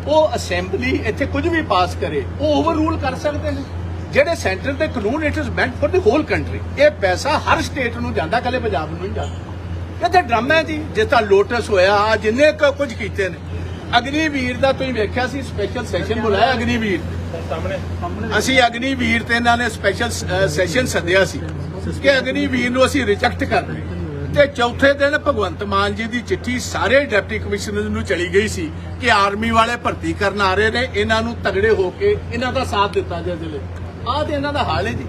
ਉਹ ਅਸੈਂਬਲੀ ਇੱਥੇ ਕੁਝ ਵੀ ਪਾਸ ਕਰੇ ਉਹ ਓਵਰਰੂਲ ਕਰ ਸਕਦੇ ਨੇ। ਜਿਹੜੇ ਸੈਂਟਰ ਦੇ ਕਾਨੂੰਨ it is meant for the whole country ਇਹ ਪੈਸਾ ਹਰ ਸਟੇਟ ਨੂੰ ਜਾਂਦਾ ਕੱਲੇ ਪੰਜਾਬ ਨੂੰ ਨਹੀਂ ਜਾਂਦਾ। ਇੱਥੇ ਡਰਾਮਾ ਜੀ ਜਿਸ ਤਰ੍ਹਾਂ ਲੋਟਸ ਹੋਇਆ ਆ ਜਿੰਨੇ ਕੁਝ ਕੀਤੇ ਨੇ। ਅਗਨੀਵੀਰ ਦਾ ਤੁਸੀਂ ਵੇਖਿਆ ਸੀ ਸਪੈਸ਼ਲ ਸੈਸ਼ਨ ਬੁਲਾਇਆ ਅਗਨੀਵੀਰ? ਅਸੀਂ ਅਗਨੀਵੀਰ ਤੇ ਇਹਨਾਂ ਨੇ ਸਪੈਸ਼ਲ ਸੈਸ਼ਨ ਸੱਦਿਆ ਸੀ ਕਿ ਅਗਨੀਵੀਰ ਨੂੰ ਅਸੀਂ ਰਿਜੈਕਟ ਕਰ ਕਰਦੇ ਤੇ ਚੌਥੇ ਦਿਨ ਭਗਵੰਤ ਮਾਨ ਜੀ ਦੀ ਚਿੱਠੀ ਸਾਰੇ ਡਿਪਟੀ ਕਮਿਸ਼ਨਰ ਨੂੰ ਚਲੀ ਗਈ ਸੀ ਕਿ ਆਰਮੀ ਵਾਲੇ ਭਰਤੀ ਕਰਨ ਆ ਰਹੇ ਨੇ ਇਹਨਾਂ ਨੂੰ ਤਗੜੇ ਹੋ ਕੇ ਇਹਨਾਂ ਦਾ ਸਾਥ ਦਿੱਤਾ ਜਾਏ ਜ਼ਿਲ੍ਹੇ ਆਹ ਤੇ ਇਹਨਾਂ ਦਾ ਹਾਲ ਹੈ ਜੀ।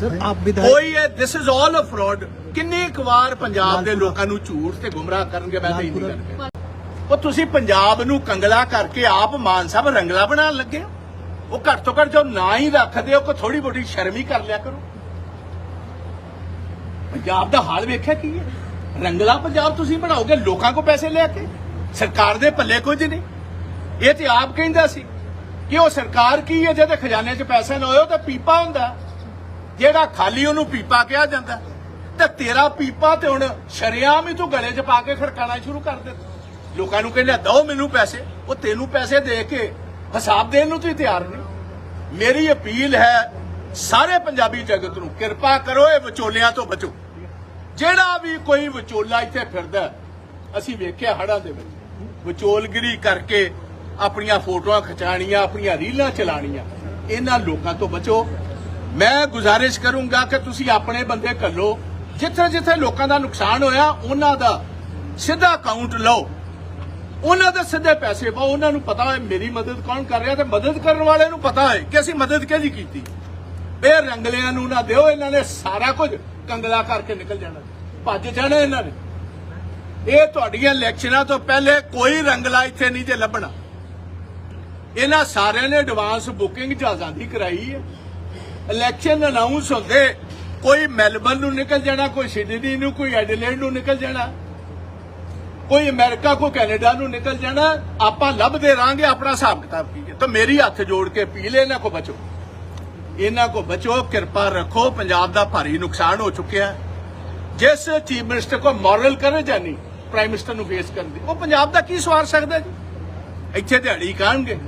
ਸਰ ਆਪ ਵਿਧਾਇਕ
ਕੋਈ ਇਹ this is all a fraud ਕਿੰਨੇ ਕੁ ਵਾਰ ਪੰਜਾਬ ਦੇ ਲੋਕਾਂ ਨੂੰ ਝੂਠ ਤੇ ਗੁੰਮਰਾਹ ਕਰਨਗੇ? ਮੈਂ ਤਾਂ ਇਹ ਨਹੀਂ ਕਰਨਗੇ ਉਹ ਤੁਸੀਂ ਪੰਜਾਬ ਨੂੰ ਕੰਗਲਾ ਕਰਕੇ ਆਪ ਮਾਨ ਸਾਹਿਬ ਰੰਗਲਾ ਬਣਾਉਣ ਲੱਗੇ ਹੋ? ਉਹ ਘੱਟ ਤੋਂ ਘੱਟ ਜੋ ਨਾ ਹੀ ਰੱਖਦੇ ਹੋ ਕੋ ਥੋੜੀ ਬੋਟੀ ਸ਼ਰਮ ਹੀ ਕਰ ਲਿਆ ਕਰੋ। ਪੰਜਾਬ ਦਾ ਹਾਲ ਵੇਖਿਆ ਕੀ ਹੈ? ਰੰਗਲਾ ਪੰਜਾਬ ਤੁਸੀਂ ਬਣਾਓਗੇ, ਲੋਕਾਂ ਕੋ ਪੈਸੇ ਲੈ ਕੇ? ਸਰਕਾਰ ਦੇ ਪੱਲੇ ਕੁਝ ਨਹੀਂ ਇਹ ਤੇ ਆਪ ਕਹਿੰਦਾ ਸੀ ਕਿ ਉਹ ਸਰਕਾਰ ਕੀ ਹੈ? ਜਿਹਦੇ ਖਜ਼ਾਨੇ 'ਚ ਪੈਸੇ ਨਾ ਹੋਏ, ਉਹ ਤਾਂ ਪੀਪਾ ਹੁੰਦਾ। ਜਿਹੜਾ ਖਾਲੀ ਉਹਨੂੰ ਪੀਪਾ ਕਿਹਾ ਜਾਂਦਾ। ਤੇ ਤੇਰਾ ਪੀਪਾ ਤੇ ਹੁਣ ਸ਼ਰਿਆਮ ਹੀ ਤੂੰ ਗਲੇ 'ਚ ਪਾ ਕੇ ਖੜਕਾਣਾ ਸ਼ੁਰੂ ਕਰ ਦਿੱਤਾ। ਲੋਕਾਂ ਨੂੰ ਕਹਿੰਦਾ ਦੋ ਮੈਨੂੰ ਪੈਸੇ, ਉਹ ਤੈਨੂੰ ਪੈਸੇ ਦੇ ਕੇ ਹਿਸਾਬ ਦੇਣ ਨੂੰ ਤੁਸੀਂ ਤਿਆਰ ਨਹੀਂ। ਮੇਰੀ ਅਪੀਲ ਹੈ ਸਾਰੇ ਪੰਜਾਬੀ ਜਗਤ ਨੂੰ, ਕਿਰਪਾ ਕਰੋ ਇਹ ਵਿਚੋਲਿਆਂ ਤੋਂ ਬਚੋ। ਜਿਹੜਾ ਵੀ ਕੋਈ ਵਿਚੋਲਾ ਇੱਥੇ ਫਿਰਦਾ ਅਸੀਂ ਵੇਖਿਆ ਹੜਾਂ ਦੇ ਵਿੱਚ, ਵਿਚੋਲਗਿਰੀ ਕਰਕੇ ਆਪਣੀਆਂ ਫੋਟੋਆਂ ਖਿਚਾਣੀਆਂ ਆਪਣੀਆਂ ਰੀਲਾਂ ਚਲਾਣੀਆਂ ਇਹਨਾਂ ਲੋਕਾਂ ਤੋਂ ਬਚੋ। ਮੈਂ ਗੁਜ਼ਾਰਿਸ਼ ਕਰੂੰਗਾ ਕਿ ਤੁਸੀਂ ਆਪਣੇ ਬੰਦੇ ਘੱਲੋ ਜਿੱਥੇ ਜਿੱਥੇ ਲੋਕਾਂ ਦਾ ਨੁਕਸਾਨ ਹੋਇਆ, ਉਹਨਾਂ ਦਾ ਸਿੱਧਾ ਅਕਾਊਂਟ ਲਓ। ਉਹਨਾਂ ਦੇ ਸਿੱਧੇ ਪੈਸੇ ਪਾਓ, ਉਹਨਾਂ ਨੂੰ ਪਤਾ ਹੈ ਮੇਰੀ ਮਦਦ ਕੌਣ ਕਰ ਰਿਹਾ ਤੇ ਮਦਦ ਕਰਨ ਵਾਲੇ ਨੂੰ ਪਤਾ ਹੈ ਕਿ ਅਸੀਂ ਮਦਦ ਕਿਹਦੀ ਕੀਤੀ। ਇਹ ਰੰਗਲਿਆਂ ਨੂੰ ਨਾ ਦਿਓ, ਇਹਨਾਂ ਨੇ ਸਾਰਾ ਕੁਝ ਕੰਗਲਾ ਕਰਕੇ ਨਿਕਲ ਜਾਣਾ। ਭੱਜ ਜਾਣਾ ਇਹਨਾਂ ਨੇ। ਇਹ ਤੁਹਾਡੀਆਂ ਇਲੈਕਸ਼ਨਾਂ ਤੋਂ ਪਹਿਲੇ ਕੋਈ ਰੰਗਲਾ ਇੱਥੇ ਨਹੀਂ ਜੇ ਲੱਭਣਾ। ਇਹਨਾਂ ਸਾਰਿਆਂ ਨੇ ਐਡਵਾਂਸ ਬੁਕਿੰਗ ਜਹਾਜ਼ਾਂ ਦੀ ਕਰਾਈ ਹੈ। ਇਲੈਕਸ਼ਨ ਅਨਾਉਂਸ ਹੁੰਦੇ ਕੋਈ ਮੈਲਬਨ ਨੂੰ ਨਿਕਲ ਜਾਣਾ, ਕੋਈ ਸਿਡਨੀ ਨੂੰ, ਕੋਈ ਐਡਲੇਡ ਨੂੰ ਨਿਕਲ ਜਾਣਾ, ਕੋਈ ਅਮਰੀਕਾ, ਕੋਈ ਕੈਨੇਡਾ ਨੂੰ ਨਿਕਲ ਜਾਣਾ, ਆਪਾਂ ਲੱਭਦੇ ਰਾਂਗੇ ਆਪਣਾ ਹਿਸਾਬ ਕਿਤਾਬ ਕੀਏ ਤਾਂ ਮੇਰੀ ਹੱਥ ਜੋੜ ਕੇ ਅਪੀਲ ਹੈ, ਇਹਨਾਂ ਕੋ ਬਚੋ। ਇਹਨਾਂ ਕੋ ਬਚੋ, ਕਿਰਪਾ ਰੱਖੋ, ਪੰਜਾਬ ਦਾ ਭਾਰੀ ਨੁਕਸਾਨ ਹੋ ਚੁੱਕਿਆ ਜਿਸ ਚੀਫ ਮਿਨਿਸਟਰ ਕੋ ਮੋਰਲ ਕਰੇ ਹੈ ਨਹੀਂ ਪ੍ਰਾਈਮ ਮਿਨਿਸਟਰ ਨੂੰ ਫੇਸ ਕਰਨ ਦੀ, ਉਹ ਪੰਜਾਬ ਦਾ ਕੀ ਸਵਾਰ ਸਕਦਾ ਜੀ? ਇੱਥੇ ਦਿਹਾੜੀ ਕਾਣਗੇ,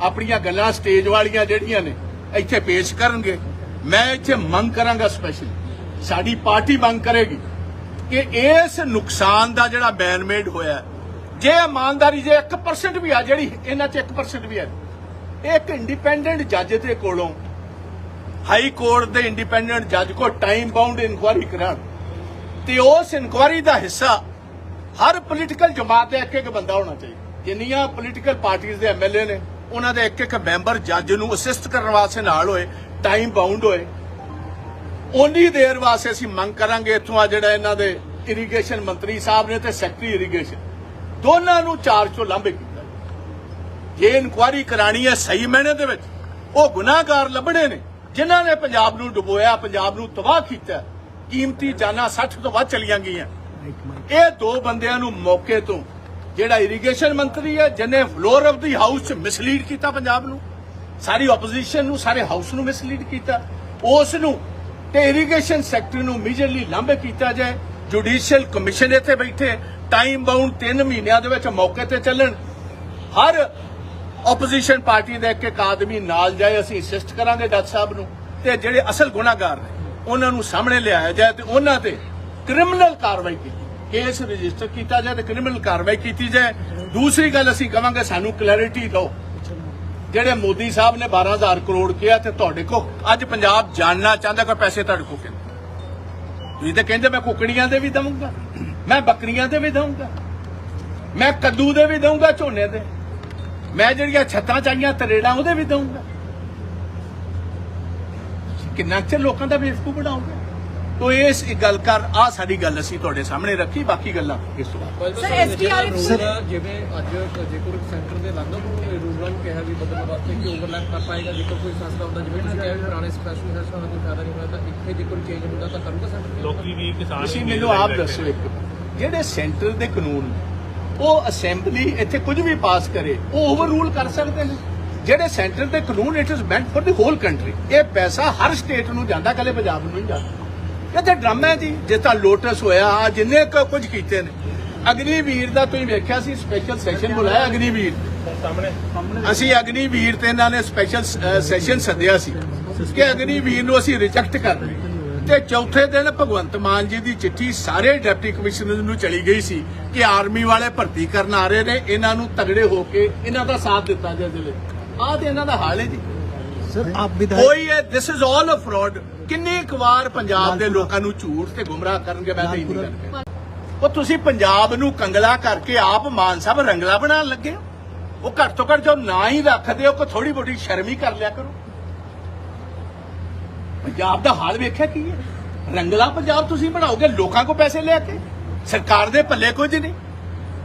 ਆਪਣੀਆਂ ਗੱਲਾਂ ਸਟੇਜ ਵਾਲੀਆਂ ਜਿਹੜੀਆਂ ਨੇ, ਇੱਥੇ ਪੇਸ਼ ਕਰਨਗੇ। ਮੈਂ ਇੱਥੇ ਮੰਗ ਕਰਾਂਗਾ ਸਪੈਸ਼ਲ ਸਾਡੀ ਪਾਰਟੀ ਮੰਗ ਕਰੇਗੀ ਕਿ ਇਸ ਨੁਕਸਾਨ ਦਾ ਜਿਹੜਾ ਮੈਨਮੇਡ ਹੋਇਆ ਜੇ ਇਮਾਨਦਾਰੀ ਜੇ 1% ਵੀ ਆ, ਜਿਹੜੀ ਇਹਨਾਂ 'ਚ 1% ਵੀ ਹੈ ਇੱਕ ਇੰਡੀਪੈਂਡੈਂਟ ਜੱਜ ਦੇ ਕੋਲੋਂ ਹਾਈ ਕੋਰਟ ਦੇ ਇੰਡੀਪੈਂਡੈਂਟ ਜੱਜ ਕੋ ਟਾਈਮ ਬਾਉਂਡ ਇਨਕੁਆਇਰੀ ਕਰਾਉਣ, ਤੇ ਉਸ ਇਨਕੁਆਇਰੀ ਦਾ ਹਿੱਸਾ ਹਰ ਪੋਲੀਟੀਕਲ ਜਮਾਤ ਦਾ ਇੱਕ ਇੱਕ ਬੰਦਾ ਹੋਣਾ ਚਾਹੀਦਾ। ਜਿੰਨੀਆਂ ਪੋਲੀਟੀਕਲ ਪਾਰਟੀਆਂ ਦੇ ਐਮਐਲਏ ਨੇ, ਉਹਨਾਂ ਦੇ ਇੱਕ ਇੱਕ ਮੈਂਬਰ ਜੱਜ ਨੂੰ ਅਸਿਸਟ ਕਰਨ ਵਾਸਤੇ ਨਾਲ ਹੋਏ ਟਾਈਮ ਬਾਉਂਡ ਹੋਏ। ਉਨੀ ਦੇਰ ਵਾਸਤੇ ਅਸੀਂ ਮੰਗ ਕਰਾਂਗੇ ਇੱਥੋਂ ਆ ਜਿਹੜਾ ਇਹਨਾਂ ਦੇ ਇਰੀਗੇਸ਼ਨ ਮੰਤਰੀ ਸਾਹਿਬ ਨੇ ਤੇ ਸੈਕਟਰੀ ਇਰੀਗੇਸ਼ਨ ਦੋਨਾਂ ਨੂੰ ਚਾਰ ਚੋਂ ਲਾਂਭੇ ਕੀਤਾ। ਜੇ ਇਨਕੁਆਇਰੀ ਕਰਾਣੀ ਹੈ ਸਹੀ ਮੈਨੇ ਦੇ ਵਿੱਚ, ਉਹ ਗੁਨਾਹਗਾਰ ਲੱਭਣੇ ਨੇ। ਜਿਨ੍ਹਾਂ ਨੇ ਪੰਜਾਬ ਨੂੰ ਡੁਬੋਇਆ, ਪੰਜਾਬ ਨੂੰ ਤਬਾਹ ਕੀਤਾ, ਕੀਮਤੀ ਜਾਨਾਂ 60 ਤੋਂ ਵੱਧ ਚਲੀਆਂ ਗਈਆਂ। ਇਹ ਦੋ ਬੰਦਿਆਂ ਨੂੰ ਮੌਕੇ ਤੋਂ ਜਿਹੜਾ ਇਰੀਗੇਸ਼ਨ ਮੰਤਰੀ ਹੈ, ਜਿਹਨੇ ਫਲੋਰ ਆਫ ਦੀ ਹਾਊਸ ਚ ਮਿਸਲੀਡ ਕੀਤਾ ਪੰਜਾਬ ਨੂੰ। ਸਾਰੀ ਆਪੋਜੀਸ਼ਨ ਨੂੰ, ਸਾਰੇ ਹਾਊਸ ਨੂੰ ਮਿਸਲੀਡ ਕੀਤਾ। ਉਸ ਨੂੰ ਤੇ ਇਰੀਗੇਸ਼ਨ ਸੈਕਟਰ ਨੂੰ ਇਮੀਡੀਏਟਲੀ ਲਾਂਭੇ ਕੀਤਾ ਜਾਏ। ਜੁਡੀਸ਼ੀਅਲ ਕਮਿਸ਼ਨ ਇੱਥੇ ਬੈਠੇ ਟਾਈਮ ਬਾਉਂਡ 3 ਮਹੀਨਿਆਂ ਦੇ ਵਿੱਚ ਮੌਕੇ ਤੇ ਚੱਲਣ। ਹਰ ਆਪੋਜੀਸ਼ਨ ਪਾਰਟੀ ਦਾ ਇੱਕ ਇੱਕ ਆਦਮੀ ਨਾਲ ਜਾਏ, ਅਸੀਂ ਅਸਿਸਟ ਕਰਾਂਗੇ ਡਾਕਟਰ ਸਾਹਿਬ ਨੂੰ। ਤੇ ਜਿਹੜੇ ਅਸਲ ਗੁਨਾਹਗਾਰ ਨੇ, ਉਹਨਾਂ ਨੂੰ ਸਾਹਮਣੇ ਲਿਆਇਆ ਜਾਏ ਤੇ ਉਹਨਾਂ ਤੇ ਕ੍ਰਿਮੀਨਲ ਕਾਰਵਾਈ ਕੀਤੀ ਕੇਸ ਰਜਿਸਟਰ ਕੀਤਾ ਜਾਏ ਤੇ ਕ੍ਰਿਮੀਨਲ ਕਾਰਵਾਈ ਕੀਤੀ ਜਾਏ। ਦੂਸਰੀ ਗੱਲ ਅਸੀਂ ਕਵਾਂਗੇ, ਸਾਨੂੰ ਕਲੈਰਿਟੀ ਦਿਓ। ਜਿਹੜੇ ਮੋਦੀ ਸਾਹਿਬ ਨੇ 12000 ਕਰੋੜ ਕਿਹਾ ਤੇ ਤੁਹਾਡੇ ਕੋ ਅੱਜ ਪੰਜਾਬ ਜਾਣਨਾ ਚਾਹੁੰਦਾ ਕੋਈ ਪੈਸੇ ਤੁਹਾਡੇ ਕੋ ਕਿੰਨੇ? ਤੁਸੀਂ ਤਾਂ ਕਹਿੰਦੇ ਮੈਂ ਕੁਕੜੀਆਂ ਦੇ ਵੀ ਦਵਾਂਗਾ ਮੈਂ ਬੱਕਰੀਆਂ ਦੇ ਵੀ ਦਵਾਂਗਾ ਮੈਂ ਕੱਦੂ ਦੇ ਵੀ ਦਊਂਗਾ ਝੋਨੇ ਦੇ। ਮੈਂ ਜਿਹੜੀਆਂ ਛੱਤਾਂ ਚਾਹੀਆਂ ਤਰੇੜਾਂ ਉਹਦੇ ਵੀ ਦਊਂਗਾ। ਕਿੰਨਾ ਚਿਰ ਲੋਕਾਂ ਦਾ ਬੇਵਕੂਫ ਬਣਾਉਂਗਾ ਤੋ ਇਸ ਇੱਕ ਗੱਲ ਕਰ ਆ ਸਾਡੀ ਗੱਲ ਅਸੀਂ ਤੁਹਾਡੇ ਸਾਹਮਣੇ ਰੱਖੀ ਬਾਕੀ ਗੱਲਾਂ ਇਸ ਤੋਂ ਬਾਅਦ।
ਸਰ ਸਰ ਜਿਵੇਂ ਅੱਜ ਜੇਕਰ ਸੈਂਟਰ ਦੇ ਲਾਂਦਾ ਨੂੰ ਰੂਲਾਂ ਨੂੰ ਕਿਹਾ ਵੀ ਬਦਲਣ ਵਾਸਤੇ ਕਿ ਓਵਰਲੈਪ ਕਰ ਪਾਏਗਾ ਜੇਕਰ ਕੋਈ ਫੈਸਲਾ ਹੁੰਦਾ ਜਿਵੇਂ ਤੁਸੀਂ ਕਿਹਾ ਵੀ ਪੁਰਾਣੇ ਸਪੈਸ਼ਲ ਫੈਸਲਾ ਦਾ ਕੋਈ ਫਾਇਦਾ ਨਹੀਂ ਹੋਇਆ ਤਾਂ ਇੱਥੇ ਜੇ ਕੋਈ ਚੇਂਜ ਹੁੰਦਾ ਤਾਂ ਕਰੂਗਾ ਸੈਂਟਰ
ਲੋਕੀ ਵੀ ਕਿਸਾਨ
ਤੁਸੀਂ ਮੈਨੂੰ ਆਪ ਦੱਸੋ ਇੱਕ ਜਿਹੜੇ ਸੈਂਟਰ ਦੇ ਕਾਨੂੰਨ ਉਹ ਅਸੈਂਬਲੀ ਇੱਥੇ ਕੁਝ ਵੀ ਪਾਸ ਕਰੇ ਉਹ ਓਵਰ ਰੂਲ ਕਰ ਸਕਦੇ ਨੇ। ਜਿਹੜੇ ਸੈਂਟਰ ਦੇ ਕਾਨੂੰਨ it is meant for the whole country ਇਹ ਪੈਸਾ ਹਰ ਸਟੇਟ ਨੂੰ ਜਾਂਦਾ ਕੱਲੇ ਪੰਜਾਬ ਨੂੰ ਨਹੀਂ ਜਾਂਦਾ। ਤੇ ਡਰਾਮਾ ਹੈ ਜੀ ਜਿਸ ਤਰ੍ਹਾਂ ਲੋਟਸ ਹੋਇਆ ਜਿੰਨੇ ਕੁਝ ਕੀਤੇ ਨੇ। ਅਗਨੀਵੀਰ ਦਾ ਤੁਸੀਂ ਵੇਖਿਆ ਸੀ ਸਪੈਸ਼ਲ ਸੈਸ਼ਨ ਬੁਲਾਇਆ ਅਗਨੀਵੀਰ। ਅਸੀਂ ਅਗਨੀ ਵੀਰ ਤੇ ਇਹਨਾਂ ਨੇ ਸਪੈਸ਼ਲ ਸੈਸ਼ਨ ਸੱਦਿਆ ਸੀ ਕਿ ਅਗਨੀ ਵੀਰ ਨੂੰ ਅਸੀਂ ਰਿਜੈਕਟ ਕਰ ਰਹੇ ਤੇ ਚੌਥੇ ਦਿਨ ਭਗਵੰਤ ਮਾਨ ਜੀ ਦੀ ਚਿੱਠੀ ਸਾਰੇ ਡਿਪਟੀ ਕਮਿਸ਼ਨਰ ਨੂੰ ਚਲੀ ਗਈ ਸੀ ਕਿ ਆਰਮੀ ਵਾਲੇ ਭਰਤੀ ਕਰਨ ਆ ਰਹੇ ਨੇ ਇਹਨਾਂ ਨੂੰ ਤਗੜੇ ਹੋ ਕੇ ਇਹਨਾਂ ਦਾ ਸਾਥ ਦਿੱਤਾ ਜਾਏ ਜ਼ਿਲ੍ਹੇ ਆਹ ਤੇ ਇਹਨਾਂ ਦਾ ਹਾਲ ਹੈ ਜੀ।
ਸਰ ਆਪ ਵਿਧਾਇਕ
ਕੋਈ ਹੈ this is all a fraud ਕਿੰਨੇ ਇੱਕ ਵਾਰ ਪੰਜਾਬ ਦੇ ਲੋਕਾਂ ਨੂੰ ਝੂਠ ਤੇ ਗੁੰਮਰਾਹ ਕਰਨਗੇ ਮੈਂ ਤਾਂ ਹੀ ਨਹੀਂ ਉਹ ਤੁਸੀਂ ਪੰਜਾਬ ਨੂੰ ਕੰਗਲਾ ਕਰਕੇ ਆਪ ਮਾਨ ਸਾਹਿਬ ਰੰਗਲਾ ਬਣਾਉਣ ਲੱਗੇ ਹੋ? ਉਹ ਘੱਟ ਤੋਂ ਘੱਟ ਜੋ ਨਾ ਹੀ ਰੱਖਦੇ ਹੋ ਕੋ ਥੋੜੀ ਬੋਡੀ ਸ਼ਰਮੀ ਕਰ ਲਿਆ ਕਰੋ। ਪੰਜਾਬ ਦਾ ਹਾਲ ਵੇਖਿਆ ਕੀ ਹੈ? ਰੰਗਲਾ ਪੰਜਾਬ ਤੁਸੀਂ ਬਣਾਓਗੇ, ਲੋਕਾਂ ਕੋ ਪੈਸੇ ਲੈ ਕੇ? ਸਰਕਾਰ ਦੇ ਪੱਲੇ ਕੁਝ ਨਹੀਂ।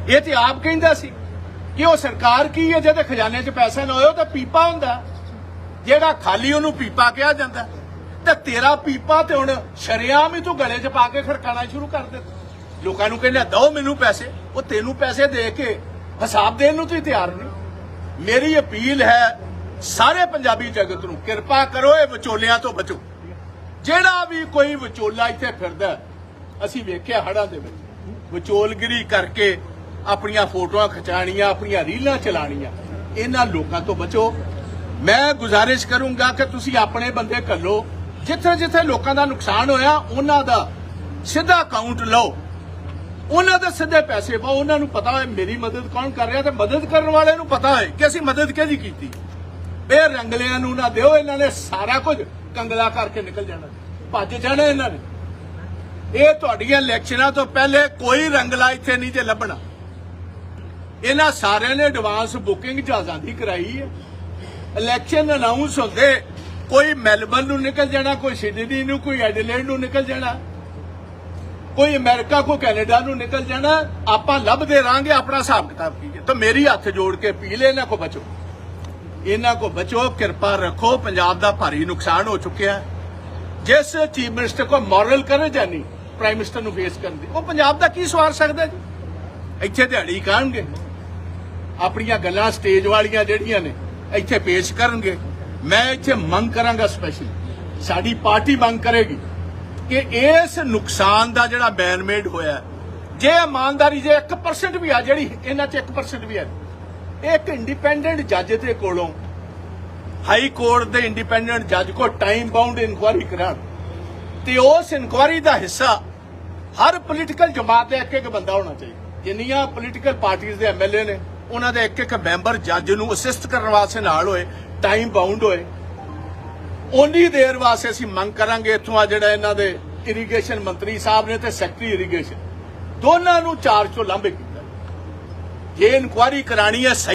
ਇਹ ਤੇ ਆਪ ਕਹਿੰਦਾ ਸੀ ਕਿ ਉਹ ਸਰਕਾਰ ਕੀ ਹੈ? ਜਿਹਦੇ ਖਜ਼ਾਨੇ 'ਚ ਪੈਸਾ ਨਾ ਹੋਏ ਉਹ ਤਾਂ ਪੀਪਾ ਹੁੰਦਾ। ਜਿਹੜਾ ਖਾਲੀ ਉਹਨੂੰ ਪੀਪਾ ਕਿਹਾ ਜਾਂਦਾ। ਤੇ ਤੇਰਾ ਪੀਪਾ ਤੇ ਹੁਣ ਸ਼ਰਿਆਮ ਹੀ ਤੂੰ ਗਲੇ 'ਚ ਪਾ ਕੇ ਖੜਕਾਣਾ ਸ਼ੁਰੂ ਕਰ ਦਿੱਤਾ। ਲੋਕਾਂ ਨੂੰ ਕਹਿੰਦਾ, ਦੋ ਮੈਨੂੰ ਪੈਸੇ, ਉਹ ਤੈਨੂੰ ਪੈਸੇ ਦੇ ਕੇ ਹਿਸਾਬ ਦੇਣ ਨੂੰ ਤੁਸੀਂ ਤਿਆਰ ਨਹੀਂ। ਮੇਰੀ ਅਪੀਲ ਹੈ, ਸਾਰੇ ਪੰਜਾਬੀ ਜਗਤ ਨੂੰ ਕਿਰਪਾ ਕਰੋ ਇਹ ਵਿਚੋਲਿਆਂ ਤੋਂ ਬਚੋ। ਜਿਹੜਾ ਵੀ ਕੋਈ ਵਿਚੋਲਾ ਇੱਥੇ ਫਿਰਦਾ ਅਸੀਂ ਵੇਖਿਆ ਹੜਾਂ ਦੇ ਵਿੱਚ। ਵਿਚੋਲਗਿਰੀ ਕਰਕੇ ਆਪਣੀਆਂ ਫੋਟੋਆਂ ਖਿਚਾਣੀਆਂ, ਆਪਣੀਆਂ ਰੀਲਾਂ ਚਲਾਣੀਆਂ, ਇਹਨਾਂ ਲੋਕਾਂ ਤੋਂ ਬਚੋ। ਮੈਂ ਗੁਜ਼ਾਰਿਸ਼ ਕਰੂੰਗਾ ਕਿ ਤੁਸੀਂ ਆਪਣੇ ਬੰਦੇ ਘੱਲੋ। ਜਿੱਥੇ ਜਿੱਥੇ ਲੋਕਾਂ ਦਾ ਨੁਕਸਾਨ ਹੋਇਆ, ਉਹਨਾਂ ਦਾ ਸਿੱਧਾ ਅਕਾਊਂਟ ਲਓ। ਉਹਨਾਂ ਦੇ ਸਿੱਧੇ ਪੈਸੇ ਪਾਓ, ਉਹਨਾਂ ਨੂੰ ਪਤਾ ਹੋਏ ਮੇਰੀ ਮਦਦ ਕੌਣ ਕਰ ਰਿਹਾ ਤੇ ਮਦਦ ਕਰਨ ਵਾਲੇ ਨੂੰ ਪਤਾ ਹੋਏ ਕਿ ਅਸੀਂ ਮਦਦ ਕਿਹਦੀ ਕੀਤੀ। ਇਹ ਰੰਗਲਿਆਂ ਨੂੰ ਨਾ ਦਿਓ, ਇਹਨਾਂ ਨੇ ਸਾਰਾ ਕੁਝ ਕੰਗਲਾ ਕਰਕੇ ਨਿਕਲ ਜਾਣਾ। ਭੱਜ ਜਾਣਾ ਇਹਨਾਂ ਨੇ। ਇਹ ਤੁਹਾਡੀਆਂ ਇਲੈਕਸ਼ਨਾਂ ਤੋਂ ਪਹਿਲੇ ਕੋਈ ਰੰਗਲਾ ਇੱਥੇ ਨਹੀਂ ਜੇ ਲੱਭਣਾ। ਇਹਨਾਂ ਸਾਰਿਆਂ ਨੇ ਐਡਵਾਂਸ ਬੁਕਿੰਗ ਜਹਾਜ਼ਾਂ ਦੀ ਕਰਾਈ ਹੈ। ਇਲੈਕਸ਼ਨ ਅਨਾਉਂਸ ਹੁੰਦੇ, ਕੋਈ ਮੈਲਬਨ ਨੂੰ ਨਿਕਲ ਜਾਣਾ, ਕੋਈ ਸਿਡਨੀ ਨੂੰ, ਕੋਈ ਐਡਲੇਡ ਨੂੰ ਨਿਕਲ ਜਾਣਾ। ਕੋਈ ਅਮਰੀਕਾ ਕੋਈ ਕੈਨੇਡਾ ਨੂੰ ਨਿਕਲ ਜਾਣਾ, ਆਪਾਂ ਲੱਭਦੇ ਰਾਂਗੇ ਆਪਣਾ ਹਿਸਾਬ ਕਿਤਾਬ ਕੀ ਤਾਂ ਮੇਰੀ ਹੱਥ ਜੋੜ ਕੇ ਅਪੀਲ ਇਹਨਾਂ ਕੋ ਬਚੋ। ਇਹਨਾਂ ਕੋ ਬਚੋ, ਕਿਰਪਾ ਰੱਖੋ, ਪੰਜਾਬ ਦਾ ਭਾਰੀ ਨੁਕਸਾਨ ਹੋ ਚੁੱਕਿਆ ਜਿਸ ਚੀਫ ਮਿਨਿਸਟਰ ਕੋ ਮੋਰਲ ਕਰੇ ਹੈ ਨਹੀਂ, ਪ੍ਰਾਈਮ ਮਿਨਿਸਟਰ ਨੂੰ ਫੇਸ ਕਰਨ ਦੀ। ਉਹ ਪੰਜਾਬ ਦਾ ਕੀ ਸਵਾਰ ਸਕਦਾ ਜੀ? ਇੱਥੇ ਦਿਹਾੜੀ ਕਾਣਗੇ। ਆਪਣੀਆਂ ਗੱਲਾਂ ਸਟੇਜ ਵਾਲੀਆਂ ਜਿਹੜੀਆਂ ਨੇ, ਇੱਥੇ ਪੇਸ਼ ਕਰਨਗੇ। ਮੈਂ ਇੱਥੇ ਮੰਗ ਕਰਾਂਗਾ ਸਪੈਸ਼ਲੀ ਸਾਡੀ ਪਾਰਟੀ ਮੰਗ ਕਰੇਗੀ। ਕਿ ਇਸ ਨੁਕਸਾਨ ਦਾ ਜਿਹੜਾ ਮੈਨਮੇਡ ਹੋਇਆ ਜੇ ਇਮਾਨਦਾਰੀ ਜੇ 1% ਵੀ ਆ, ਜਿਹੜੀ ਇਹਨਾਂ 'ਚ 1% ਵੀ ਹੈ ਇੱਕ ਇੰਡੀਪੈਂਡੈਂਟ ਜੱਜ ਦੇ ਕੋਲੋਂ ਹਾਈ ਕੋਰਟ ਦੇ ਇੰਡੀਪੈਂਡੈਂਟ ਜੱਜ ਕੋ ਟਾਈਮ ਬਾਉਂਡ ਇਨਕੁਆਇਰੀ ਕਰਾਉਣ, ਤੇ ਉਸ ਇਨਕੁਆਇਰੀ ਦਾ ਹਿੱਸਾ ਹਰ ਪੋਲੀਟੀਕਲ ਜਮਾਤ ਦਾ ਇੱਕ ਇੱਕ ਬੰਦਾ ਹੋਣਾ ਚਾਹੀਦਾ। ਜਿੰਨੀਆਂ ਪੋਲੀਟੀਕਲ ਪਾਰਟੀਆਂ ਦੇ ਐਮਐਲਏ ਨੇ, ਉਹਨਾਂ ਦੇ ਇੱਕ ਇੱਕ ਮੈਂਬਰ ਜੱਜ ਨੂੰ ਅਸਿਸਟ ਕਰਨ ਵਾਸਤੇ ਨਾਲ ਹੋਏ ਟਾਈਮ ਬਾਉਂਡ ਹੋਏ ਉਨੀ ਦੇਰ ਵਾਸਤੇ ਅਸੀਂ ਮੰਗ ਕਰਾਂਗੇ ਇੱਥੋਂ ਆ ਜਿਹੜਾ ਇਹਨਾਂ ਦੇ ਇਰੀਗੇਸ਼ਨ ਮੰਤਰੀ ਸਾਹਿਬ ਨੇ ਤੇ ਸੈਕਟਰੀ ਇਰੀਗੇਸ਼ਨ ਦੋਨਾਂ ਨੂੰ ਚਾਰਜ ਤੋਂ ਲਾਂਭੇ ਕੀਤਾ। ਜੇ ਇਨਕੁਆਇਰੀ ਕਰਾਣੀ ਹੈ, ਸਹੀ